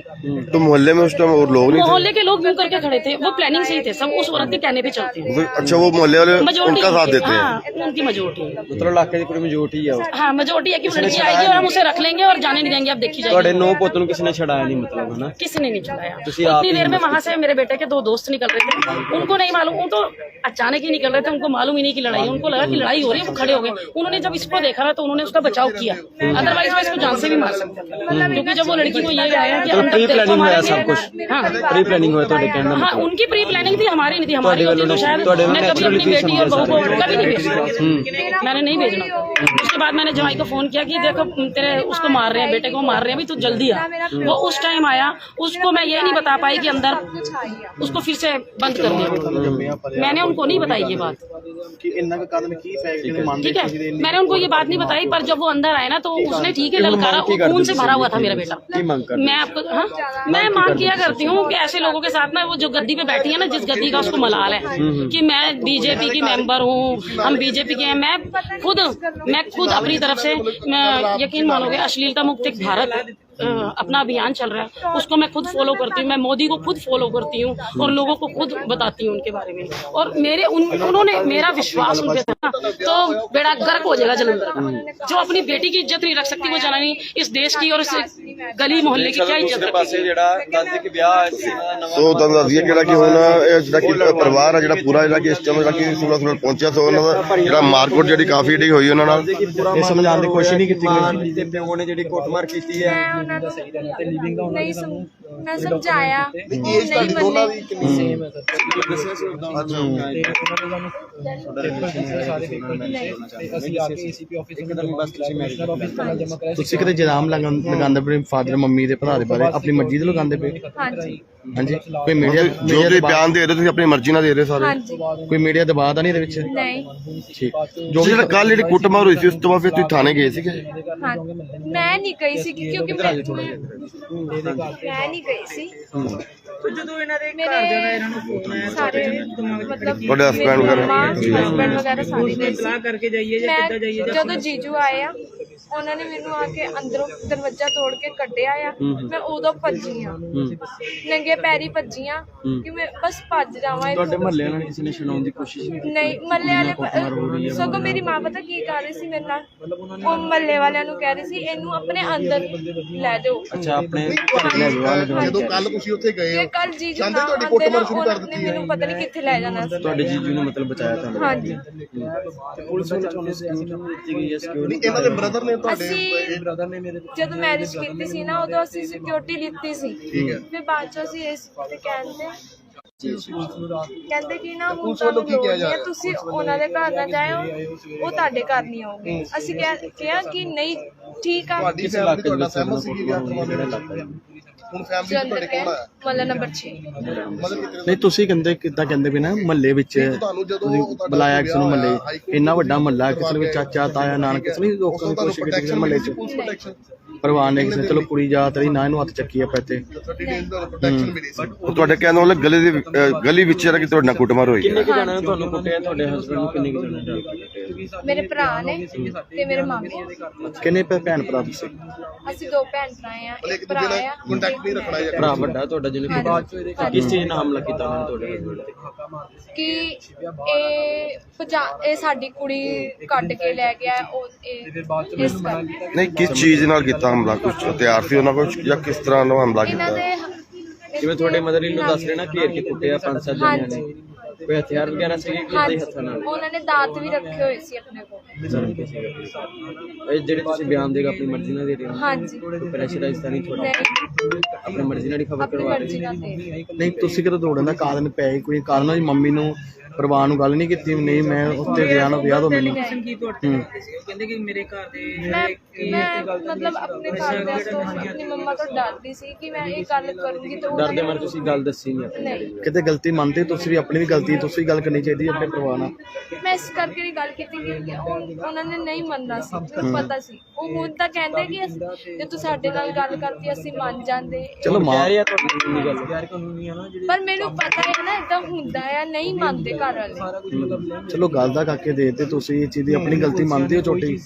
तो मोहल्ले में उस टाइम और लोग नहीं मोहल्ले के लोग यूं करके खड़े थे वो प्लानिंग से ही थे सब उस औरत के कहने पे चलते हैं थे अच्छा वो मोहल्ले वाले मेजोरिटी उनका साथ देते हैं हाँ उनकी मेजोरिटी ਮਤਲਬ ਇਲਾਕੇ ਦੀ ਪੂਰੀ ਮਜੋਰਟੀ ਆ ਉਹ हाँ मेजोरिटी है कि वो लड़की आएगी और हम उसे रख लेंगे और जाने नहीं देंगे अब देखी ਤੁਹਾਡੇ जाएगी ਨੌ ਪੁੱਤ ਨੂੰ ਕਿਸੇ ਨੇ ਛੜਾਇਆ ਨਹੀਂ ਮਤਲਬ किसी ने नहीं खिलाया उतनी देर में वहाँ से मेरे बेटे के दो दोस्त निकल रहे थे। उनको नहीं मालूम वो तो अचानक ही निकल रहे थे उनको मालूम ही नहीं की लड़ाई उनको लगा की लड़ाई हो रही है वो खड़े हो गए। उन्होंने जब इसको देखा ना तो उन्होंने उसका बचाव किया। अदरवाइज़ वो इसको जान से भी मार सकता क्योंकि जब वो लड़की को ये हाँ।, हाँ उनकी प्री प्लानिंग थी हमारी नहीं थी हमारी होती तो शायद मैं कभी अपनी बेटी और बहू को कभी नहीं भेजी मैंने नहीं भेजना। बाद मैंने जवाई को फ़ोन किया कि देखो तेरे उसको मार रहे हैं बेटे को मार रहे हैं तू जल्दी आ। वो उस टाइम आया उसको मैं ये नहीं बता पाई कि अंदर उसको फिर से बंद कर दिया। मैंने उनको नहीं बताई ये बात। ठीक है मैंने उनको ये बात नहीं बताई पर जब वो अंदर आया ना तो उसने ठीक है ललकारा खून से भरा हुआ था मेरा बेटा। मैं आपको हाँ, मैं मांग किया करती हूँ की ऐसे लोगों के साथ ना वो जो गद्दी पे बैठी है ना जिस गद्दी का उसको मलाल है की मैं बीजेपी की मेंबर हूँ हम बीजेपी के हैं मैं खुद मैं खुद अपनी तरफ से मैं यकीन मानोगे अश्लीलता मुक्त एक भारत अ, अपना अभियान चल रहा है उसको मैं खुद फॉलो करती हूँ मैं मोदी को खुद फॉलो करती हूँ और लोगों को खुद बताती हूँ उनके बारे में और मेरे उन उन्होंने मेरा विश्वास उन पे था ना, तो बेड़ा गर्क हो जाएगा जलंधर का जो अपनी बेटी की इज्जत नहीं रख सकती वो जनानी इस देश की और इस गली मोहल्ले की क्या इज्जत रखेगी ਜਿਹੜਾ ਦੱਸਦੇ ਕਿ ਵਿਆਹ ਸੀ ਦਾ ਸੋ ਤੁਹਾਨੂੰ ਦੱਸ ਦਈਏ ਕਿਹੜਾ ਕਿ ਹੁਣ ਇਹ ਜਿਹੜਾ ਕਿ ਪਰਿਵਾਰ ਆ ਜਿਹੜਾ ਪੂਰਾ ਜਿਹੜਾ ਕਿ ਇਸ ਟਾਈਮ ਜਿਹੜਾ ਕਿ ਸੁਣਾ ਸੁਣਾ ਪਹੁੰਚਿਆ ਸੋ ਉਹਨਾਂ ਦਾ ਜਿਹੜਾ ਮਾਰਕੁੱਟ ਜਿਹੜੀ ਕਾਫੀ ਜਿਹੜੀ ਹੋਈ ਉਹਨਾਂ ਨਾਲ ਇਹ ਸਮਝਾਉਣ ਦੀ ਕੋਸ਼ਿਸ਼ ਨਹੀਂ ਕੀਤੀ ਗਈ ਤੇ ਪਿਓ ਨੇ ਜਿਹੜੀ ਕੁੱਟਮਾਰ ਕੀਤੀ ਹੈ ਮੈਂ ਉਹਨਾਂ ਨੂੰ ਨਹੀਂ ਸਮ ਮੈਂ ਸਮਝਾਇਆ। ਏਜ ਨਹੀਂ ਤੁਹਾਡੀ ਦੋਨਾਂ ਦੀ ਮੰਨੇ ਕਿੰਨੀ ਸੇਮ ਹੈ ਸਰ? ਤੇ ਉਹਨਾਂ ਨੇ ਸਾਨੂੰ ਪੇਪਰ ਦਿੱਤੇ ਸਾਰੇ ਪੇਪਰ ਦਿੱਤੇ ਤੇ ਅਸੀਂ ਆ ਕੇ ਏਸੀਪੀ ਆਫਿਸ ਵਿੱਚ ਬਸ ਤੁਸੀਂ ਮੈਰਿਜ ਆਫਿਸ ਤੋਂ ਜਮ੍ਹਾਂ ਕਰਾਇਆ। ਤੁਸੀਂ ਕਿਤੇ ਜਨਾਮ ਲਗਾਉਂ- ਲਗਾਉਂਦੇ ਪਏ ਫਾਦਰ ਮੰਮੀ ਦੇ ਭਰਾ ਦੇ ਬਾਰੇ ਆਪਣੀ ਮਰਜ਼ੀ ਦੇ ਲਗਾਉਂਦੇ ਪਏ? ਹਾਂਜੀ। ਹਾਂਜੀ। ਕੋਈ ਮੀਡੀਆ ਜੋ ਵੀ ਬਿਆਨ ਦੇ ਰਹੇ ਤੁਸੀਂ ਆਪਣੀ ਮਰਜ਼ੀ ਨਾਲ ਦੇ ਰਹੇ ਸਾਰੇ। ਹਾਂਜੀ। ਕੋਈ ਮੀਡੀਆ ਦਬਾਅ ਤਾਂ ਨਹੀਂ ਇਹਦੇ ਵਿੱਚ? ਨਹੀਂ। ਠੀਕ। ਜੋ ਜਿਹੜਾ ਕੱਲ ਜਿਹੜੀ ਕੁੱਟਮਾਰ ਹੋਈ ਸੀ ਉਸ ਤੋਂ ਬਾਅਦ ਫਿਰ ਤੁਸੀਂ ਥਾਣੇ ਗਏ ਸੀਗੇ? ਹਾਂ। ਮੈਂ ਨਹੀਂ ਗਈ ਸੀ ਕਿਉਂਕਿ ਮੈਂ ਮੈਂ ਨਹੀਂ ਗਈ ਸੀ। ਜਦੋਂ ਇਹਨਾਂ ਦੇ ਘਰਦਿਆਂ ਦਾ ਇਹਨਾਂ ਨੂੰ ਫੋਨ ਆਇਆ ਸਾਰੇ ਮਤਲਬ ਤੁਹਾਡੇ husband ਵਗੈਰਾ? ਹਸਬੰਡ ਵਗੈਰਾ ਸਾਰੇ ਗਏ ਸੀ। ਸਲਾਹ ਕਰਕੇ ਜਾਈਏ ਜਾਂ ਕਿੱਦਾਂ ਜਾਈਏ ਮੈਂ ਜਦੋਂ ਜੀਜੂ ਆਏ ਆ ਉਹਨਾਂ ਨੇ ਮੈਨੂੰ ਆ ਕੇ ਅੰਦਰੋਂ ਦਰਵਾਜ਼ਾ ਤੋੜ ਕੇ ਕੱਢਿਆ ਆ ਮੈਂ ਉਦੋਂ ਭੱਜੀ ਆ। ਨੰਗੇ ਪੈਰੀ ਭੱਜੀ ਆ ਕਿ ਮੈਂ ਬਸ ਭੱਜ ਜਾਵਾਂ ਤੁਹਾਡੇ ਮਹੱਲੇ ਨਾਲ ਕਿਸੇ ਨੇ ਛਡਾਉਣ ਦੀ ਕੋਸ਼ਿਸ਼ ਨਹੀਂ ਕੀਤੀ? ਨਹੀਂ ਮੱਲੇ ਵਾਲੇ ਸਗੋਂ ਮੇਰੀ ਮਾਂ ਪਤਾ ਕੀ ਕਰ ਰਹੀ ਸੀ ਮੇਰੇ ਨਾਲ? ਉਹ ਮੱਲੇ ਵਾਲਿਆਂ ਨੂੰ ਕਹਿ ਰਹੀ ਸੀ ਇਹਨੂੰ ਆਪਣੇ ਅੰਦਰ ਲੈ ਜਾਓ। ਅੱਛਾ ਆਪਣੇ ਘਰੇ ਲੈ ਜਾਓ ਆਲੇ ਦੁਆਲੇ। ਜਦੋਂ ਕੱਲ ਤੁਸੀਂ ਉੱਥੇ ਗਏ ਜੇ ਹੋ ਕੱਲ ਜੀਜੂ ਕਹਿੰਦੇ ਨਾ ਤੁਹਾਡੀ ਨਾ ਕੁੱਟਮਾਰ ਸ਼ੁਰੂ ਕਰ ਦਿੱਤੀ ਮੈਨੂੰ ਪਤਾ ਨਹੀਂ ਕਿੱਥੇ ਲੈ ਜਾਣਾ ਸੀ। ਤੁਹਾਡੇ ਜੀਜੂ ਨੇ ਮਤਲਬ ਬਚਾਇਆ ਤੁਹਾਨੂੰ ਹਾਂਜੀ। ਤੇ ਪੁਲਿਸ ਗਈ ਹੈ। ਸਿਕਿਉਰਿਟੀ ਨਹੀਂ ਇਹਨਾਂ ਦੇ ਬ੍ਰਦਰ ਨੇ ਤੁਹਾਡੇ ਅਸੀਂ ਬ੍ਰਦਰ ਨੇ ਮੇਰੇ ਜਦੋਂ ਮੈਰਿਜ ਕੀਤੀ ਸੀ ਨਾ ਉਦੋਂ ਅਸੀਂ ਸਿਕਿਉਰਿਟੀ ਲਿੱਤੀ ਸੀ। ਫਿਰ ਬਾਅਦ ਚ ਅਸੀਂ ਇਸ ਤੇ ਕਹਿੰਦੇ ਕਹਿੰਦੇ ਕਿ ਨਾ ਹੁਣ ਤੁਹਾਨੂੰ ਲੋੜ ਨਹੀਂ ਹੈ ਤੁਸੀਂ ਉਹਨਾਂ ਦੇ ਘਰ ਨਾ ਜਾਇਓ ਉਹ ਤੁਹਾਡੇ ਘਰ ਨਹੀਂ ਆਉਗੇ ਅਸੀਂ ਕਿਹਾ ਕਿ ਨਹੀਂ ਠੀਕ ਆ। ਤੁਹਾਡੀ ਫੈਮਿਲੀ ਤੁਹਾਡਾ ਸਹਿਮਤ ਸੀ ਵਿਆਹ ਕਰਵਾਉਣ ਹੁਣ ਫੈਮਿਲੀ ਜਲੰਧਰ ਤੁਹਾਡੇ ਕੇ ਕੋਲ ਹੈ ਮੱਲਾ ਨੰਬਰ 6 ਮਤਲਬ ਕਿਤੇ ਨਹੀਂ ਤੁਸੀਂ ਕਹਿੰਦੇ ਕਿੱਦਾਂ ਕਹਿੰਦੇ ਵੀ ਨਾ ਮਹੱਲੇ ਵਿੱਚ ਤੁਹਾਨੂੰ ਜਦੋਂ ਤੁਸੀਂ ਤੁਹਾਡਾ ਬੁਲਾਇਆ ਕਿਸੇ ਨੂੰ ਵਿਆਹ ਮਹੱਲੇ ਹਾਈ ਕੋਰਟ ਇੰਨਾ ਵੱਡਾ ਮਹੱਲਾ ਕਿਸੇ ਨੂੰ ਵੀ ਚਾਚਾ ਤਾਇਆ ਨਾਨਕ ਕਿਸੇ ਨੇ ਲੋਕਾਂ ਨੂੰ ਤੁਹਾਨੂੰ ਕੋਸ਼ਿਸ਼ ਕੀਤੀ ਪ੍ਰੋਟੈਕਸ਼ਨ ਮਹੱਲੇ ਮਿਲੀ ਸੀ ਚ। ਪੁਲਿਸ ਪ੍ਰੋਟੈਕਸ਼ਨ ਪਰਿਵਾਰ ਨੇ ਕਿਸੇ ਨੇ, ਚਲੋ ਕੁੜੀ ਜਾ ਤੇਰੀ ਨਾ ਇਹਨੂੰ ਹੱਥ ਚੱਕੀ ਆਪਾਂ ਇੱਥੇ। 30 ਡੇਜ਼ ਦਾ ਪ੍ਰੋਟੈਕਸ਼ਨ ਮਿਲੀ ਸੀ। ਉਹ ਤੁਹਾਡੇ ਕਹਿਣ ਦਾ ਮਤਲਬ ਗਲੀ ਦੇ ਗਲੀ ਵਿੱਚ ਜਿਹੜਾ ਕਿ ਤੁਹਾਡੇ ਨਾਲ ਕੁੱਟਮਾਰ ਹੋਈ ਹੈ। ਕਿੰਨੇ ਕੁ ਜਾਣਿਆਂ ਨੇ ਤੁਹਾਨੂੰ ਕੁੱਟਿਆ ਤੁਹਾਡੇ ਹਸਬੰਡ ਨੂੰ? ਕਿੰਨੇ ਕੁ ਜਾਣਿਆਂ ਨੇ ਕੁੱਟਿਆ ਮੇਰੇ ਭਰਾ ਨੇ ਤੇ ਮੇਰੇ ਮਾਮੇ। ਕਿੰਨੇ ਭੈ- ਭੈਣ ਭਰਾ ਤੁਸੀਂ? ਅਸੀਂ ਦੋ ਭੈਣ ਭਰਾ ਆ ਇੱਕ ਭਰਾ ਆ ਕੰਟੈਕਟ ਨਹੀਂ ਰੱਖਣਾ ਜਾਂ ਭਰਾ ਵੱਡਾ ਤੁਹਾਡਾ ਜਿਹਨੇ ਹਾਂਜੀ। ਕਿਸ ਚੀਜ਼ ਨਾਲ ਹਮਲਾ ਕੀਤਾ ਉਹਨੇ ਤੁਹਾਡੇ ਹਸਬੰਡ? ਤੇ ਕਿ ਇਹ ਭਜਾ ਇਹ ਸਾਡੀ ਕੁੜੀ ਕੱਢ ਕੇ ਲੈ ਗਿਆ ਉਹ ਇਹ ਇਸ ਕਰਕੇ। ਨਹੀਂ ਕਿਸ ਚੀਜ਼ ਨਾਲ ਕੀਤਾ ਹਮਲਾ ਕੁਝ ਹਥਿਆਰ ਸੀ ਉਹਨਾਂ ਕੋਲ ਜਾਂ ਕਿਸ ਤਰ੍ਹਾਂ ਨਾਲ ਹਮਲਾ ਇਹਨਾਂ ਕੀਤਾ? ਦੇ ਜਿਵੇਂ ਤੁਹਾਡੇ ਮਦਰ ਨੂੰ ਦੱਸ ਰਹੇ ਨਾ ਘੇਰ ਕੇ ਕੁੱਟਿਆ ਪੰਜ ਸੱਤ ਜਣਿਆਂ ਨੇ। ਕੋਈ ਹਥਿਆਰ ਵਗੈਰਾ ਸੀਗੇ ਕਿ ਉਹਦੇ ਹੱਥਾਂ ਨਾਲ? ਉਹਨਾਂ ਨੇ ਦਾਤ ਵੀ ਰੱਖੇ ਹੋਏ ਸੀ ਆਪਣੇ ਕੋਲ। ਇਹ ਜਿਹੜੇ ਤੁਸੀਂ ਬਿਆਨ ਦੇਗਾ ਆਪਣੀ ਮਰਜ਼ੀ ਨਾਲ ਦੇ ਰਹੇ ਹੋ ਹਾਂਜੀ। ਕੋਈ ਪ੍ਰੈਸ਼ਰਾਈਜ਼ ਤਾਂ ਨਹੀਂ ਤੁਹਾਡਾ? ਆਪਣੀ ਮਰਜ਼ੀ ਨਾਲ ਹੀ ਖਬਰ ਆਪਣੀ ਕਰਵਾ ਰਹੇ ਮਰਜ਼ੀ ਨਾਲ ਦੇ ਰਹੇ। ਨਹੀਂ ਤੁਸੀਂ ਕਦੋਂ ਦੌੜਨ ਦਾ ਕਾਰਨ ਪਿਆ? ਕੋਈ ਕਾਰਨ ਦੀ ਮੰਮੀ ਨੂੰ ਪਰਿਵਾਰ ਨੂੰ ਗੱਲ ਨਹੀਂ ਕੀਤੀ ਨਹੀਂ ਮੈਂ ਉੱਤੇ ਵਿਆਹ ਨਾਲ ਵਿਆਹ ਤੋਂ ਮੈਨੂੰ। ਟੈਲੀਫੋਨ ਕੀ ਤੁਹਾਡੇ ਨਾਲ ਕਰਦੇ ਸੀ ਉਹ ਕਹਿੰਦੇ ਕਿ ਮੇਰੇ ਘਰ ਦੇ ਮੈਂ ਮੈਂ ਮਤਲਬ ਆਪਣੇ ਘਰਦਿਆਂ ਤੋਂ ਆਪਣੀ ਮੰਮਾ ਤੋਂ ਡਰਦੀ ਸੀ ਕਿ ਮੈਂ ਇਹ ਗੱਲ ਕਰੂੰਗੀ ਤਾਂ ਉਹਨਾਂ ਡਰਦੇ ਮਰ ਤੁਸੀਂ ਗੱਲ ਦੱਸੀ ਨਹੀਂ ਆਪਣੀ। ਨਹੀਂ। ਕਿਤੇ ਗਲਤੀ ਮੰਨਦੇ ਤੁਸੀਂ ਵੀ ਆਪਣੀ ਵੀ ਗਲਤੀ ਤੁਸੀਂ ਗੱਲ ਕਰਨੀ ਚਾਹੀਦੀ ਹੈ ਆਪਣੇ ਪਰਿਵਾਰ ਨਾਲ। ਮੈਂ ਇਸ ਕਰਕੇ ਵੀ ਗੱਲ ਕੀਤੀ ਕਿ ਉਹ- ਉਹਨਾਂ ਨੇ ਨਹੀਂ ਮੰਨਣਾ ਸੀ ਮੈਨੂੰ ਪਤਾ ਸੀ। ਉਹ ਹੁਣ ਤਾਂ ਕਹਿੰਦੇ ਕਿ ਅਸੀਂ- ਜੇ ਤੂੰ ਸਾਡੇ ਨਾਲ ਗੱਲ ਕਰਦੀ ਅਸੀਂ ਮੰਨ ਜਾਂਦੇ। ਚਲੋ ਮਾਂ ਨਾ ਪਰ ਮੈਨੂੰ ਪਤਾ ਹੈ ਨਾ ਇਦਾਂ ਹੁੰਦਾ ਆ ਨਹੀਂ ਮੰਨਦੇ ਘਰ ਵਾਲੇ। ਸਾਰਾ ਕੁਝ ਮਤਲਬ ਚਲੋ ਗੱਲ ਦਾ ਕਰਕੇ ਦੇ ਤੇ ਤੁਸੀਂ ਇਹ ਚੀਜ਼ ਦੀ ਆਪਣੀ ਗਲਤੀ ਮੰਨਦੇ ਹੋ ਛੋਟੀ?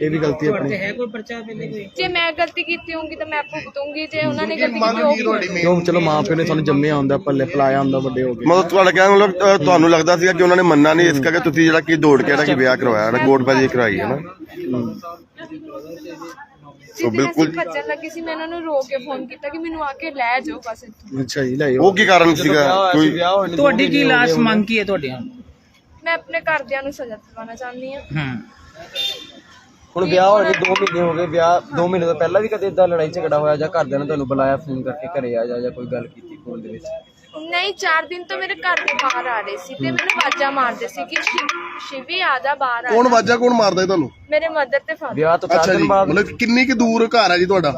ਇਹ ਵੀ ਗਲਤੀ ਆਪਣੀ। ਹੈ ਕੋਈ ਪਰਚਾ ਪਹਿਲੇ ਕੋਈ ਜੇ ਮੈਂ ਗਲਤੀ ਕੀਤੀ ਹੋਊਗੀ ਤਾਂ ਮੈਂ ਭੁਗਤੂੰਗੀ ਜੇ ਉਹਨਾਂ ਨੇ ਗਲਤੀ ਕੀਤੀ ਕੀ ਹੋਊਗੀ ਕਿਉਂ? ਚਲੋ ਮਾਂ ਪਿਓ ਨੇ ਤੁਹਾਨੂੰ ਜੰਮਿਆ ਹੁੰਦਾ ਪੱਲੇ ਪਲਾਇਆ ਹੁੰਦਾ ਵੱਡੇ ਹੋ ਕੇ। ਮਤਲਬ ਤੁਹਾਡਾ ਕਹਿਣ ਮਤਲਬ ਤੁਹਾਨੂੰ ਲੱਗਦਾ ਸੀਗਾ ਕਿ ਉਹਨਾਂ ਨੇ ਮੰਨਣਾ ਨਹੀਂ ਇਸ ਕਰਕੇ ਤੁਸੀਂ ਜਿਹੜਾ ਕਿ ਦੌੜ ਕੇ ਜਿਹੜਾ ਕਿ ਵਿਆਹ ਕਰਵਾਇਆ ਨਾ ਕੋਰਟਬਾਜੀ ਕਰਾਈ ਹੈ ਨਾ। ਸੋ ਬਿਲਕੁਲ- ਭੱਜਣ ਲੱਗੀ ਸੀ ਮੈਂ ਉਹਨਾਂ ਨੂੰ ਰੋਕ ਕੇ ਫੋਨ ਕੀਤਾ ਕਿ ਮੈਨੂੰ ਆ ਕੇ ਲੈ ਜਾਓ ਬਸ ਇੱਥੋਂ। ਅੱਛਾ ਜੀ ਲੈ ਉਹ ਕੀ ਕਾਰਨ ਸੀਗਾ? ਕੋਈ ਤੁਹਾਡੀ ਕੀ ਗਏ ਮੰਗ ਕੀ ਹੈ ਤੁਹਾਡੀ? ਹੁਣ ਮੈਂ ਆਪਣੇ ਘਰਦਿਆਂ ਨੂੰ ਸਜ਼ਾ ਦਿਵਾਉਣਾ ਚਾਹੁੰਦੀ ਹਾਂ। ਹੂੰ। ਹੁਣ ਵਿਆਹ ਹੋਏ ਨੂੰ 2 ਮਹੀਨੇ ਹੋ ਗਏ ਵਿਆਹ 2 ਮਹੀਨੇ ਤੋਂ ਪਹਿਲਾਂ ਵੀ ਕਦੇ ਇਦਾਂ ਲੜਾਈ ਝਗੜਾ ਹੋਇਆ ਜਾਂ ਘਰਦਿਆਂ ਨੇ ਤੁਹਾਨੂੰ ਬੁਲਾਇਆ ਫੋਨ ਕਰਕੇ ਘਰੇ ਆ ਜਾ ਜਾਂ ਕੋਈ ਗੱਲ ਕੀਤੀ ਫੋਨ ਦੇ ਵਿੱਚ? ਨਹੀਂ 4 ਦਿਨ ਤੋਂ ਮੇਰੇ ਘਰ ਦੇ ਬਾਹਰ ਆ ਰਹੇ ਸੀ ਤੇ ਮੈਨੂੰ ਆਵਾਜ਼ਾਂ ਮਾਰਦੇ ਸੀ ਕਿ ਸ਼ਿਵ- ਸ਼ਿਵੀ ਆ ਜਾ ਬਾਹਰ ਆ ਕੌਣ ਜਾ। ਵਾਜਾ ਕੌਣ ਮਾਰਦਾ ਹੈ ਤੁਹਾਨੂੰ? ਮੇਰੇ ਮਦਰ ਤੇ ਫਾਦਰ ਵਿਆਹ ਤੋਂ 4 ਅੱਛਾ ਜੀ ਦਿਨ ਬਾਅਦ। ਮਤਲਬ ਕਿੰਨੀ ਕਿ ਦੂਰ ਘਰ ਹੈ ਜੀ ਤੁਹਾਡਾ?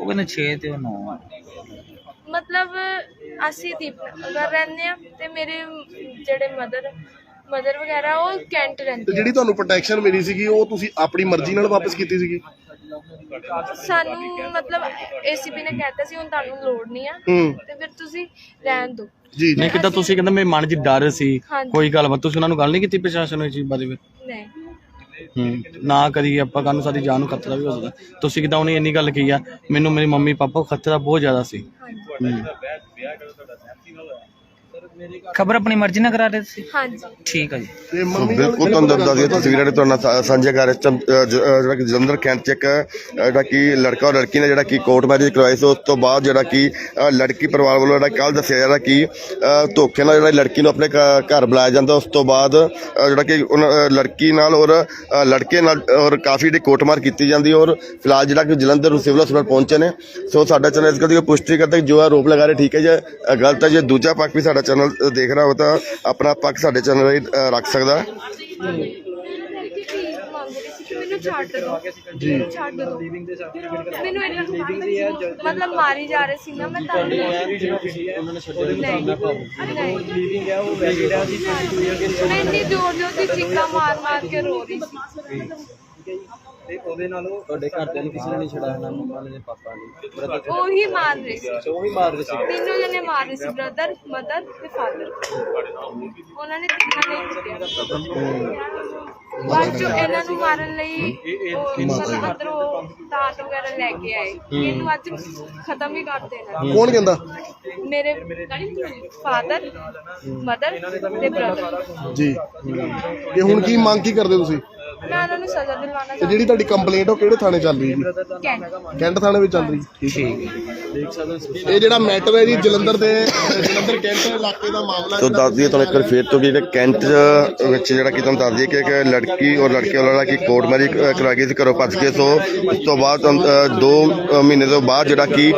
ਉਹ ਕਹਿੰਦੇ 6 ਤੇ ਉਹ 9 ਆ। ਮਤਲਬ ਅਸੀਂ ਦੀਪਨਗਰ ਰਹਿੰਦੇ ਆ ਤੇ ਮੇਰੇ ਜਿਹੜੇ ਮਦਰ ਮਦਰ ਵਗੈਰਾ ਉਹ ਕੈਂਟ ਤੇ ਰਹਿੰਦੇ ਜਿਹੜੀ ਤੁਹਾਨੂੰ ਪ੍ਰੋਟੈਕਸ਼ਨ ਮਿਲੀ ਸੀਗੀ ਉਹ ਤੁਸੀਂ ਆਪਣੀ ਮਰਜ਼ੀ ਨਾਲ ਵਾਪਸ ਕੀਤੀ ਸੀਗੀ। ਸਾਨੂੰ ਮਤਲਬ ਏਸੀਪੀ ਨੇ ਕਹਿਤਾ ਸੀ ਹੁਣ ਤੁਹਾਨੂੰ ਲੋੜ ਨਹੀਂ ਆ। ਹੂੰ। ਤੇ ਫਿਰ ਤੁਸੀਂ ਰਹਿਣ ਦਿਓ। ਜੀ ਨਹੀਂ ਕਿਦਾਂ ਤੁਸੀਂ ਕਹਿੰਦੇ ਮੇਰੇ ਮਨ 'ਚ ਡਰ ਸੀ ਹਾਂਜੀ। ਕੋਈ ਗੱਲਬਾਤ ਤੁਸੀਂ ਉਹਨਾਂ ਨੂੰ ਗੱਲ ਨਹੀਂ ਕੀਤੀ ਪ੍ਰਸ਼ਾਸਨ ਨੂੰ ਇਸ ਚੀਜ਼ ਬਾਰੇ ਵੀ ਨਹੀਂ। ਹੂੰ ਨਾ ਕਦੀ ਆਪਾਂ ਕੱਲ ਨੂੰ ਸਾਡੀ ਜਾਨ ਨੂੰ ਖਤਰਾ ਵੀ ਹੋ ਸਕਦਾ। ਤੁਸੀਂ ਕਿਦਾਂ ਉਹਨੇ ਇੰਨੀ ਗੱਲ ਕਹੀ ਆ ਮੈਨੂੰ ਮੇਰੀ ਮੰਮੀ ਪਾਪਾ ਨੂੰ ਖਤਰਾ ਬਹੁਤ ਜ਼ਿਆਦਾ ਸੀ। ਹਾਂਜੀ। ਹੂੰ। ਖਬਰ ਆਪਣੀ ਮਰਜ਼ੀ ਨਾਲ ਕਰਾ ਰਹੇ ਤੁਸੀਂ? ਹਾਂਜੀ। ਠੀਕ ਆ ਜੀ। ਤੇ ਸੋ ਬਿਲਕੁਲ ਤੁਹਾਨੂੰ ਦੱਸ ਦਈਏ ਤਸਵੀਰਾਂ ਨੇ ਤੁਹਾਡੇ ਨਾਲ ਸਾ- ਸਾਂਝੀਆਂ ਕਰ ਰਹੇ ਚਮ- ਅ, ਜ- ਅ, ਜਿਹੜਾ ਕਿ ਜਲੰਧਰ ਕੈਂਟ ਚ ਇੱਕ ਅ, ਜਿਹੜਾ ਕਿ ਲੜਕਾ ਔਰ ਲੜਕੀ ਨੇ ਜਿਹੜਾ ਕਿ ਕੋਰਟ ਮੈਰਿਜ ਕਰਵਾਈ ਸੀ ਉਸ ਤੋਂ ਬਾਅਦ ਜਿਹੜਾ ਕਿ ਅ, ਲੜਕੀ ਪਰਿਵਾਰ ਵੱਲੋਂ ਜਿਹੜਾ ਕੱਲ ਦੱਸਿਆ ਜਿਹੜਾ ਕਿ ਅ, ਧੋਖੇ ਨਾਲ ਜਿਹੜਾ ਲੜਕੀ ਨੂੰ ਆਪਣੇ ਘ- ਘਰ ਬੁਲਾਇਆ ਜਾਂਦਾ ਉਸ ਤੋਂ ਬਾਅਦ ਅ, ਜਿਹੜਾ ਕਿ ਉਹਨਾਂ- ਅ, ਲੜਕੀ ਨਾਲ ਔਰ ਅ, ਲੜਕੇ ਨਾਲ ਔਰ ਕਾਫੀ ਜਿਹੜੀ ਕੋਟਮਾਰ ਕੀਤੀ ਜਾਂਦੀ ਔਰ ਫਿਲਹਾਲ ਜਿਹੜਾ ਕਿ ਜਲੰਧਰ ਸਿਵਲ ਹਸਪਤਾਲ ਪਹੁੰਚੇ ਨੇ। ਸੋ ਸਾਡਾ ਚੈਨਲ ਇਸ ਗੱਲ ਦੀ ਪੁਸ਼ਟੀ ਕਰਦਾ ਕਿ ਜੋ ਆਰੋਪ ਲਗਾ ਰਹੇ ਠੀਕ ਹੈ ਜੇ ਅ, ਗਲਤ ਹੈ ਜੇ ਦੂਜਾ ਪੱਖ ਵੀ ਸਾਡਾ ਚੈਨਲ ਦੇਖ ਰਿਹਾ ਹੋ ਤਾਂ ਆਪਣਾ ਪੱਖ ਸਾਡੇ ਚੈਨਲ ਅ, ਰੱਖ ਸਕਦਾ। ਮੈਨੂੰ ਛੱਡ ਦਿਓ ਜੀ ਛੱਡ ਦਿਓ ਮੈਨੂੰ ਇਹਨਾਂ ਮਤਲਬ ਮਾਰੀ ਜਾ ਰਹੇ ਸੀ ਨਾ ਮੈਂ ਤਾਂ ਨੇ ਮੈਂ ਇੰਨੀ ਜ਼ੋਰ ਜ਼ੋਰ ਦੀ ਚੀਕਾਂ ਮਾਰ ਮਾਰ ਕੇ ਰੋ ਰਹੀ ਸੀ। ਤੁਹਾਡੇ ਘਰਦਿਆਂ ਨੂੰ ਕਿਸੇ ਨੇ ਨਹੀਂ ਛੜਾਇਆ ਨਾ ਮੰਮਾ ਨੇ ਨਾ ਪਾਪਾ ਨੇ? ਬ੍ਰਦਰ ਉਹੀ ਮਾਰ ਰਹੇ ਸੀ। ਉਹ ਹੀ ਮਾਰ ਰਹੇ ਸੀ। ਤਿੰਨੋਂ ਜਣੇ ਮਾਰ ਰਹੇ ਸੀ ਬ੍ਰਦਰ ਮਦਰ ਤੇ ਫਾਦਰ ਉਹਨਾਂ ਨੇ ਤਿੰਨਾਂ ਨੇ ਹੀ ਕੁੱਟਿਆ। ਬਾਅਦ ਚੋਂ ਇਹਨਾਂ ਨੂੰ ਮਾਰਨ ਲਈ ਉਹ ਮਤਲਬ ਅੰਦਰੋਂ ਦਾਤ ਵਗੈਰਾ ਲੈ ਕੇ ਆਏ। ਇਹਨੂੰ ਅੱਜ ਖਤਮ ਹੀ ਕਰ ਦੇਣਾ। ਕੌਣ ਕਹਿੰਦਾ? ਮੇਰੇ ਫਾਦਰ ਮਦਰ ਤੇ ਬ੍ਰਦਰ ਜੀ। ਤੇ ਹੁਣ ਕੀ ਮੰਗ ਕੀ ਕਰਦੇ ਤੁਸੀਂ? ਮੈਂ ਉਹਨਾਂ ਨੂੰ ਸਜ਼ਾ ਦਿਲਵਾਉਣਾ ਤੇ ਜਿਹੜੀ ਤੁਹਾਡੀ ਕੰਪਲੇਂਟ ਉਹ ਕਿਹੜੇ ਥਾਣੇ ਚੱਲ ਰਹੀ ਹੈ ਜੀ ਕੈਂਟ। ਕੈਂਟ ਥਾਣੇ ਵਿੱਚ ਚੱਲ ਰਹੀ ਠੀਕ ਹੈ। ਇਹ ਜਿਹੜਾ ਮੈਟਰ ਹੈ ਜੀ ਜਲੰਧਰ ਦੇ ਜਲੰਧਰ ਕੈਂਟ ਇਲਾਕੇ ਦਾ ਮਾਮਲਾ ਤੋ ਦੱਸ ਦਈਏ ਤੁਹਾਨੂੰ ਇੱਕ ਵਾਰ ਫੇਰ ਤੋਂ ਜਿਹੜੇ ਕੈਂਟ ਵਿੱਚ ਜਿਹੜਾ ਕਿ ਤੁਹਾਨੂੰ ਦੱਸ ਦਈਏ ਕਿ ਇੱਕ ਲੜਕੀ ਔਰ ਲੜਕੇ ਵਾਲਾ ਕਿ ਕੋਰਟ ਮੈਰਿਜ ਕਰਾ ਗਈ ਸੀ ਘਰੋਂ ਭੱਜ ਕੇ ਸੋ ਉਸ ਤੋਂ ਬਾਅਦ ਅ, ਦੋ ਅ, ਮਹੀਨੇ ਤੋਂ ਬਾਅਦ ਜਿਹੜਾ ਕਿ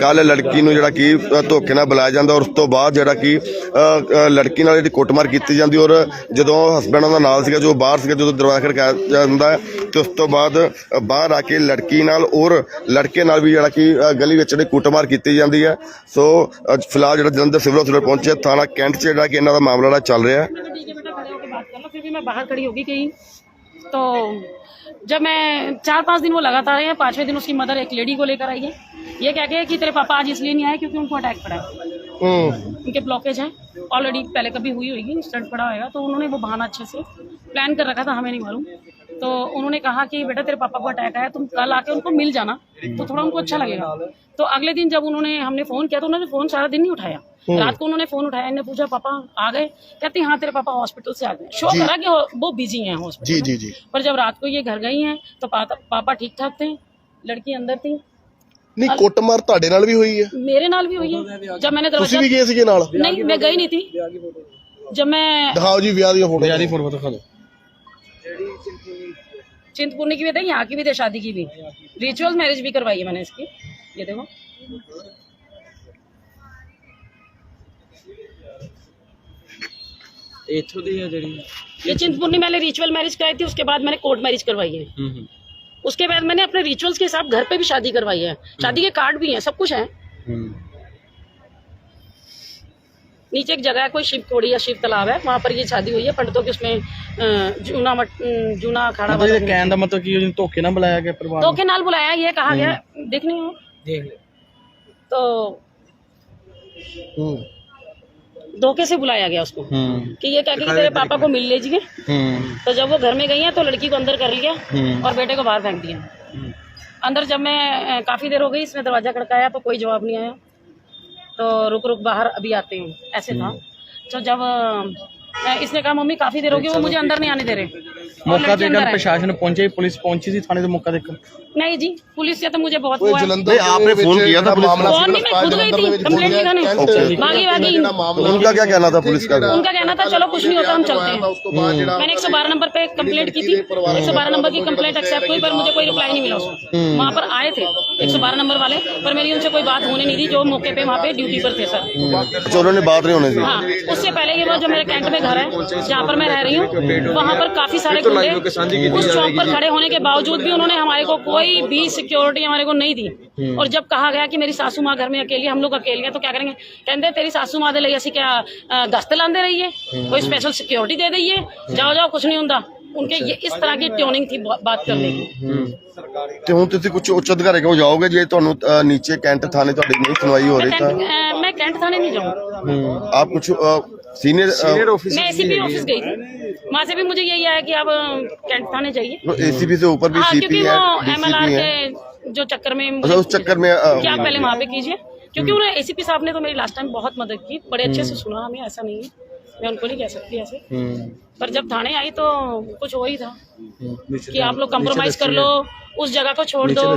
ਕੱਲ ਲੜਕੀ ਨੂੰ ਜਿਹੜਾ ਕਿ ਅ, ਧੋਖੇ ਨਾਲ ਬੁਲਾਇਆ ਜਾਂਦਾ ਔਰ ਉਸ ਤੋਂ ਬਾਅਦ ਜਿਹੜਾ ਕਿ ਅ, ਅ, ਲੜਕੀ ਨਾਲ ਜਿਹੜੀ ਕੁੱਟਮਾਰ ਕੀਤੀ ਜਾਂਦੀ ਔਰ ਜਦੋਂ ਹਸਬੰਡ ਉਹਦਾ ਨਾਲ ਸੀਗਾ ਜੋ ਬਾਹਰ ਸੀਗਾ ਜਦੋਂ ਦਰਵਾਜ਼ਾ ਖੜਕਾਇਆ ਜਾਂਦਾ ਹੈ ਤੇ ਉਸ ਤੋਂ ਬਾਅਦ ਅ, ਬਾਹਰ ਆ ਕੇ ਲੜਕੀ ਨਾਲ ਔਰ ਲੜਕੇ ਨਾਲ ਵੀ ਜਿਹੜਾ ਕਿ ਅ, ਗਲੀ ਵਿੱਚ ਜਿਹੜੀ ਕੁੱਟਮਾਰ ਕੀਤੀ ਜਾਂਦੀ ਹੈ ਸੋ ਅੱਜ ਫਿਲਹਾਲ ਜਿਹੜਾ ਜਲੰਧਰ ਸਿਵਲ ਹਸਪਤਾਲ ਪਹੁੰਚਿਆ ਥਾਣਾ ਕੈਂਟ 'ਚ ਜਿਹੜਾ ਕਿ ਇਹਨਾਂ ਦਾ ਮਾਮਲਾ ਜਿਹੜਾ ਚੱਲ ਰਿਹਾ ਹੈ ठीक है बेटा खड़े होकर बात कर लो फिर भी मैं बाहर खड़ी होगी कहीं तो जब मैं चार पांच दिन वो लगातार आए हैं पांचवें दिन उसकी मदर एक लेडी को लेकर आई है ये कह के कि तेरे पापा आज इसलिए नहीं आए क्योंकि उनको अटैक पड़ा है ਹੂੰ उनके ब्लॉकेज हैं। ऑलरेडी पहले कभी हुई होगी इंसिडेंट पड़ा होगा तो उन्होंने वो बहाना अच्छे से प्लान कर रखा था हमें नहीं मालूम। तो उन्होंने कहा कि बेटा तेरे पापा को अटैक आया तुम कल आके उनको मिल जाना तो थोड़ा उनको अच्छा लगेगा। तो अगले दिन जब उन्होंने हमने फ़ोन किया तो उन्होंने फ़ोन सारा दिन नहीं उठाया। रात को उन्होंने फ़ोन उठाया इन्हें पूछा पापा आ गए? कहते हाँ तेरे पापा हॉस्पिटल से आ गए। शो करा कि वो बिज़ी हैं हॉस्पिटल पर जब रात को ये घर गई हैं तो पापा ठीक ठाक थे? लड़की अंदर थी? ਨਹੀਂ ਕੁੱਟਮਾਰ ਤੁਹਾਡੇ ਨਾਲ ਵੀ ਹੋਈ ਹੈ मेरे नाल भी हुई है जब मैंने ਤੁਸੀਂ दरवाजा ਵੀ ਗਏ ਸੀਗੇ ਨਾਲ नहीं मैं गई नहीं थी जब मैं ਦਿਖਾਓ ਜੀ ਵਿਆਹ ਦੀਆਂ ਫੋਟੋ ਯਾਰੀ ਫੋਟੋ ਦਿਖਾ ਦਿਓ चिंतपूर्णी की भी थे यहाँ की भी थे शादी की भी रिचुअल मैरिज भी करवाई है मैंने इसकी ये देखो ਇੱਥੋਂ ਦੀ ਹੈ ਜਿਹੜੀ ये चिंतपूर्णी मैंने रिचुअल मैरिज कराई थी उसके बाद मैंने कोर्ट मैरिज करवाई है ਹੂੰ ਹੂੰ उसके बाद मैंने अपने रिचुअल्स के हिसाब घर पे भी शादी करवाई है। हम्म। शादी के कार्ड भी हैं सब कुछ है। हम्म। नीचे एक जगह है कोई शिव कोड़ी या शिव तालाब है वहाँ पर ये शादी हुई है पंडितों की उसमें जूना मट जूना अखाड़ा मतलब कहने का मतलब कि धोखे ना बुलाया गया परिवार धोखे नाल बुलाया ये कहा हम्म। गया देखनी हो। देख तो धोखे से बुलाया गया उसको। कि ये कह के तेरे पापा को मिल लीजिए तो जब वो घर में गई है तो लड़की को अंदर कर लिया हम्म। और बेटे को बाहर फेंक दिया। अंदर जब मैं काफ़ी देर हो गई इसमें दरवाज़ा खड़काया तो कोई जवाब नहीं आया। तो रुक रुक बाहर अभी आते हैं। ऐसे था। तो जब इसने कहा मम्मी काफ़ी देर होगी वो मुझे अंदर नहीं आने दे रहे। मौका देखकर प्रशासन पहुँचे पुलिस पहुँची थी थाने से मौका देखकर नहीं जी पुलिस से तो मुझे बहुत आपने फ़ोन किया था पुलिस उनका क्या कहना था पुलिस का? उनका कहना था चलो कुछ नहीं होता हम चलते हैं। हम्म। मैंने एक सौ बारह नंबर पे कम्प्लेट की थी। एक नंबर की कम्प्लेट एक्सेप्ट हुई पर मुझे कोई रिप्लाई नहीं मिला। हम्म। वहाँ पर आए थे एक सौ बारह नंबर वाले पर मेरी उनसे कोई बात होने नहीं थी जो मौके पे वहाँ पे ड्यूटी पर थे सर जो हम्म। अच्छा, बात नहीं होने दी? हाँ, उससे पहले ये जो मेरे कैंट में घर है जहाँ पर मैं रह रही हूँ वहाँ पर काफी सारे गुंडे उस चौक पर खड़े होने के बावजूद भी उन्होंने हमारे को कोई भी सिक्योरिटी हमारे को नहीं दी और जब कहा गया कि मेरी सासू माँ घर में अकेली हम लोग अकेले हैं तो क्या करेंगे कहते तेरी सासू माँ दे ਲਈ ਅਸੀਂ क्या अ, गश्त लाते रहिए कोई स्पेशल सिक्योरिटी दे दइए जाओ जाओ कुछ नहीं होता उनके ये इस तरह की ट्यूनिंग थी बा- बात करने की ਤੇ ਹੁਣ ਤੁਸੀਂ ਕੁਝ ਉੱਚ ਅਧਿਕਾਰੀ ਕੋਲ ਜਾਓਗੇ ਜੇ ਤੁਹਾਨੂੰ ਅ, ਨੀਚੇ ਕੈਂਟ ਥਾਣੇ ਤੁਹਾਡੀ ਨਹੀਂ ਸੁਣਵਾਈ ਹੋ मैं ਰਹੀ ਤਾਂ कैंट अ, मैं कैंट थाने नहीं जाऊँ सीनियर सीनियर ऑफ़िस मैं एसीपी ऑफ़िस गई। थी वहाँ से भी मुझे यही आया कि आप कैंट थाने जाइए एसीपी से ऊपर भी हाँ, क्योंकि वो एमएलआर के जो चक्कर में अच्छा, उस चक्कर में क्या पहले वहाँ पे कीजिए। क्योंकि हम्म। उन्होंने एसीपी साहब ने तो मेरी लास्ट टाइम बहुत मदद की बड़े अच्छे से हम्म। सुना हमें ऐसा नहीं है। मैं उनको नहीं कह सकती ऐसे। हम्म। पर जब थाने आई तो कुछ हो ही था कि आप लोग कम्प्रोमाइज कर लो उस जगह को छोड़ दो।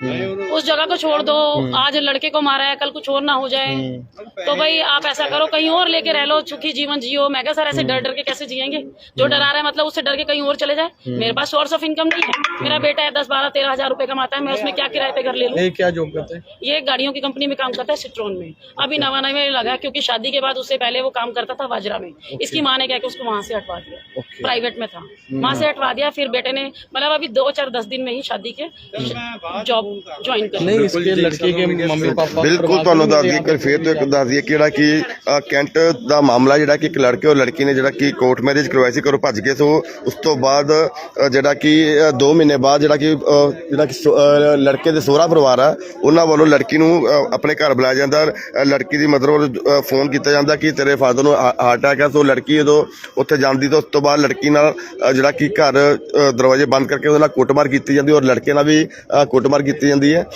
उस जगह को छोड़ दो। आज लड़के को मारा है कल कुछ और ना हो जाए। तो भाई आप ऐसा करो कहीं और लेके रह लो सुखी जीवन जियो। मैं क्या सर ऐसे डर डर के कैसे जियेंगे जो डरा रहा है मतलब उससे डर के कहीं और चले जाए। मेरे पास सोर्स ऑफ़ इनकम नहीं है। मेरा बेटा है दस बारह तेरह हज़ार रूपए कमाता है मैं उसमें क्या किराए पे घर ले लू? क्या जॉब करते हैं? ये गाड़ियों की कंपनी में काम करता है सिट्रोन में। अभी नवा नवे लगा क्यूँकी शादी के बाद उससे पहले वो काम करता था वाजरा में। इसकी माँ ने क्या उसको वहाँ से हटवा दिया। प्राइवेट में था। वहाँ से हटवा दिया फिर बेटे ने मतलब अभी दो चार दस दिन में ही शादी के जॉब ਬਿਲਕੁਲ ਤੁਹਾਨੂੰ ਦੱਸ ਦਈਏ ਤੋਂ ਇੱਕ ਦੱਸ ਦਈਏ ਕਿਹੜਾ ਕਿ ਕੈਂਟ ਦਾ ਮਾਮਲਾ ਜਿਹੜਾ ਕਿ ਇੱਕ ਲੜਕੇ ਔਰ ਲੜਕੀ ਨੇ ਜਿਹੜਾ ਕਿ ਕੋਰਟ ਮੈਰਿਜ ਕਰਵਾਈ ਸੀ ਘਰੋਂ ਭੱਜ ਗਏ ਸੋ ਉਸ ਤੋਂ ਬਾਅਦ ਜਿਹੜਾ ਕਿ 2 ਮਹੀਨੇ ਬਾਅਦ ਜਿਹੜਾ ਕਿ ਜਿਹੜਾ ਕਿ ਲੜਕੇ ਦੇ ਸਹੁਰਾ ਪਰਿਵਾਰ ਆ ਉਹਨਾਂ ਵੱਲੋਂ ਲੜਕੀ ਨੂੰ ਆਪਣੇ ਘਰ ਬੁਲਾਇਆ ਜਾਂਦਾ ਲੜਕੀ ਦੀ ਮਦਰ ਫੋਨ ਕੀਤਾ ਜਾਂਦਾ ਕਿ ਤੇਰੇ ਫਾਦਰ ਨੂੰ ਹਾਰਟ ਅਟੈਕ ਆ ਸੋ ਲੜਕੀ ਜਦੋਂ ਉੱਥੇ ਜਾਂਦੀ ਤਾਂ ਉਸ ਤੋਂ ਬਾਅਦ ਲੜਕੀ ਨਾਲ ਜਿਹੜਾ ਕਿ ਘਰ ਦਰਵਾਜ਼ੇ ਬੰਦ ਕਰਕੇ ਉਹਦੇ ਨਾਲ ਕੁੱਟਮਾਰ ਕੀਤੀ ਜਾਂਦੀ ਔਰ ਲੜਕੇ ਨਾਲ ਵੀ ਕੁੱਟਮਾਰ ਕੀਤੀ ਕੀਤੀ ਜਾਂਦੀ ਹੈ।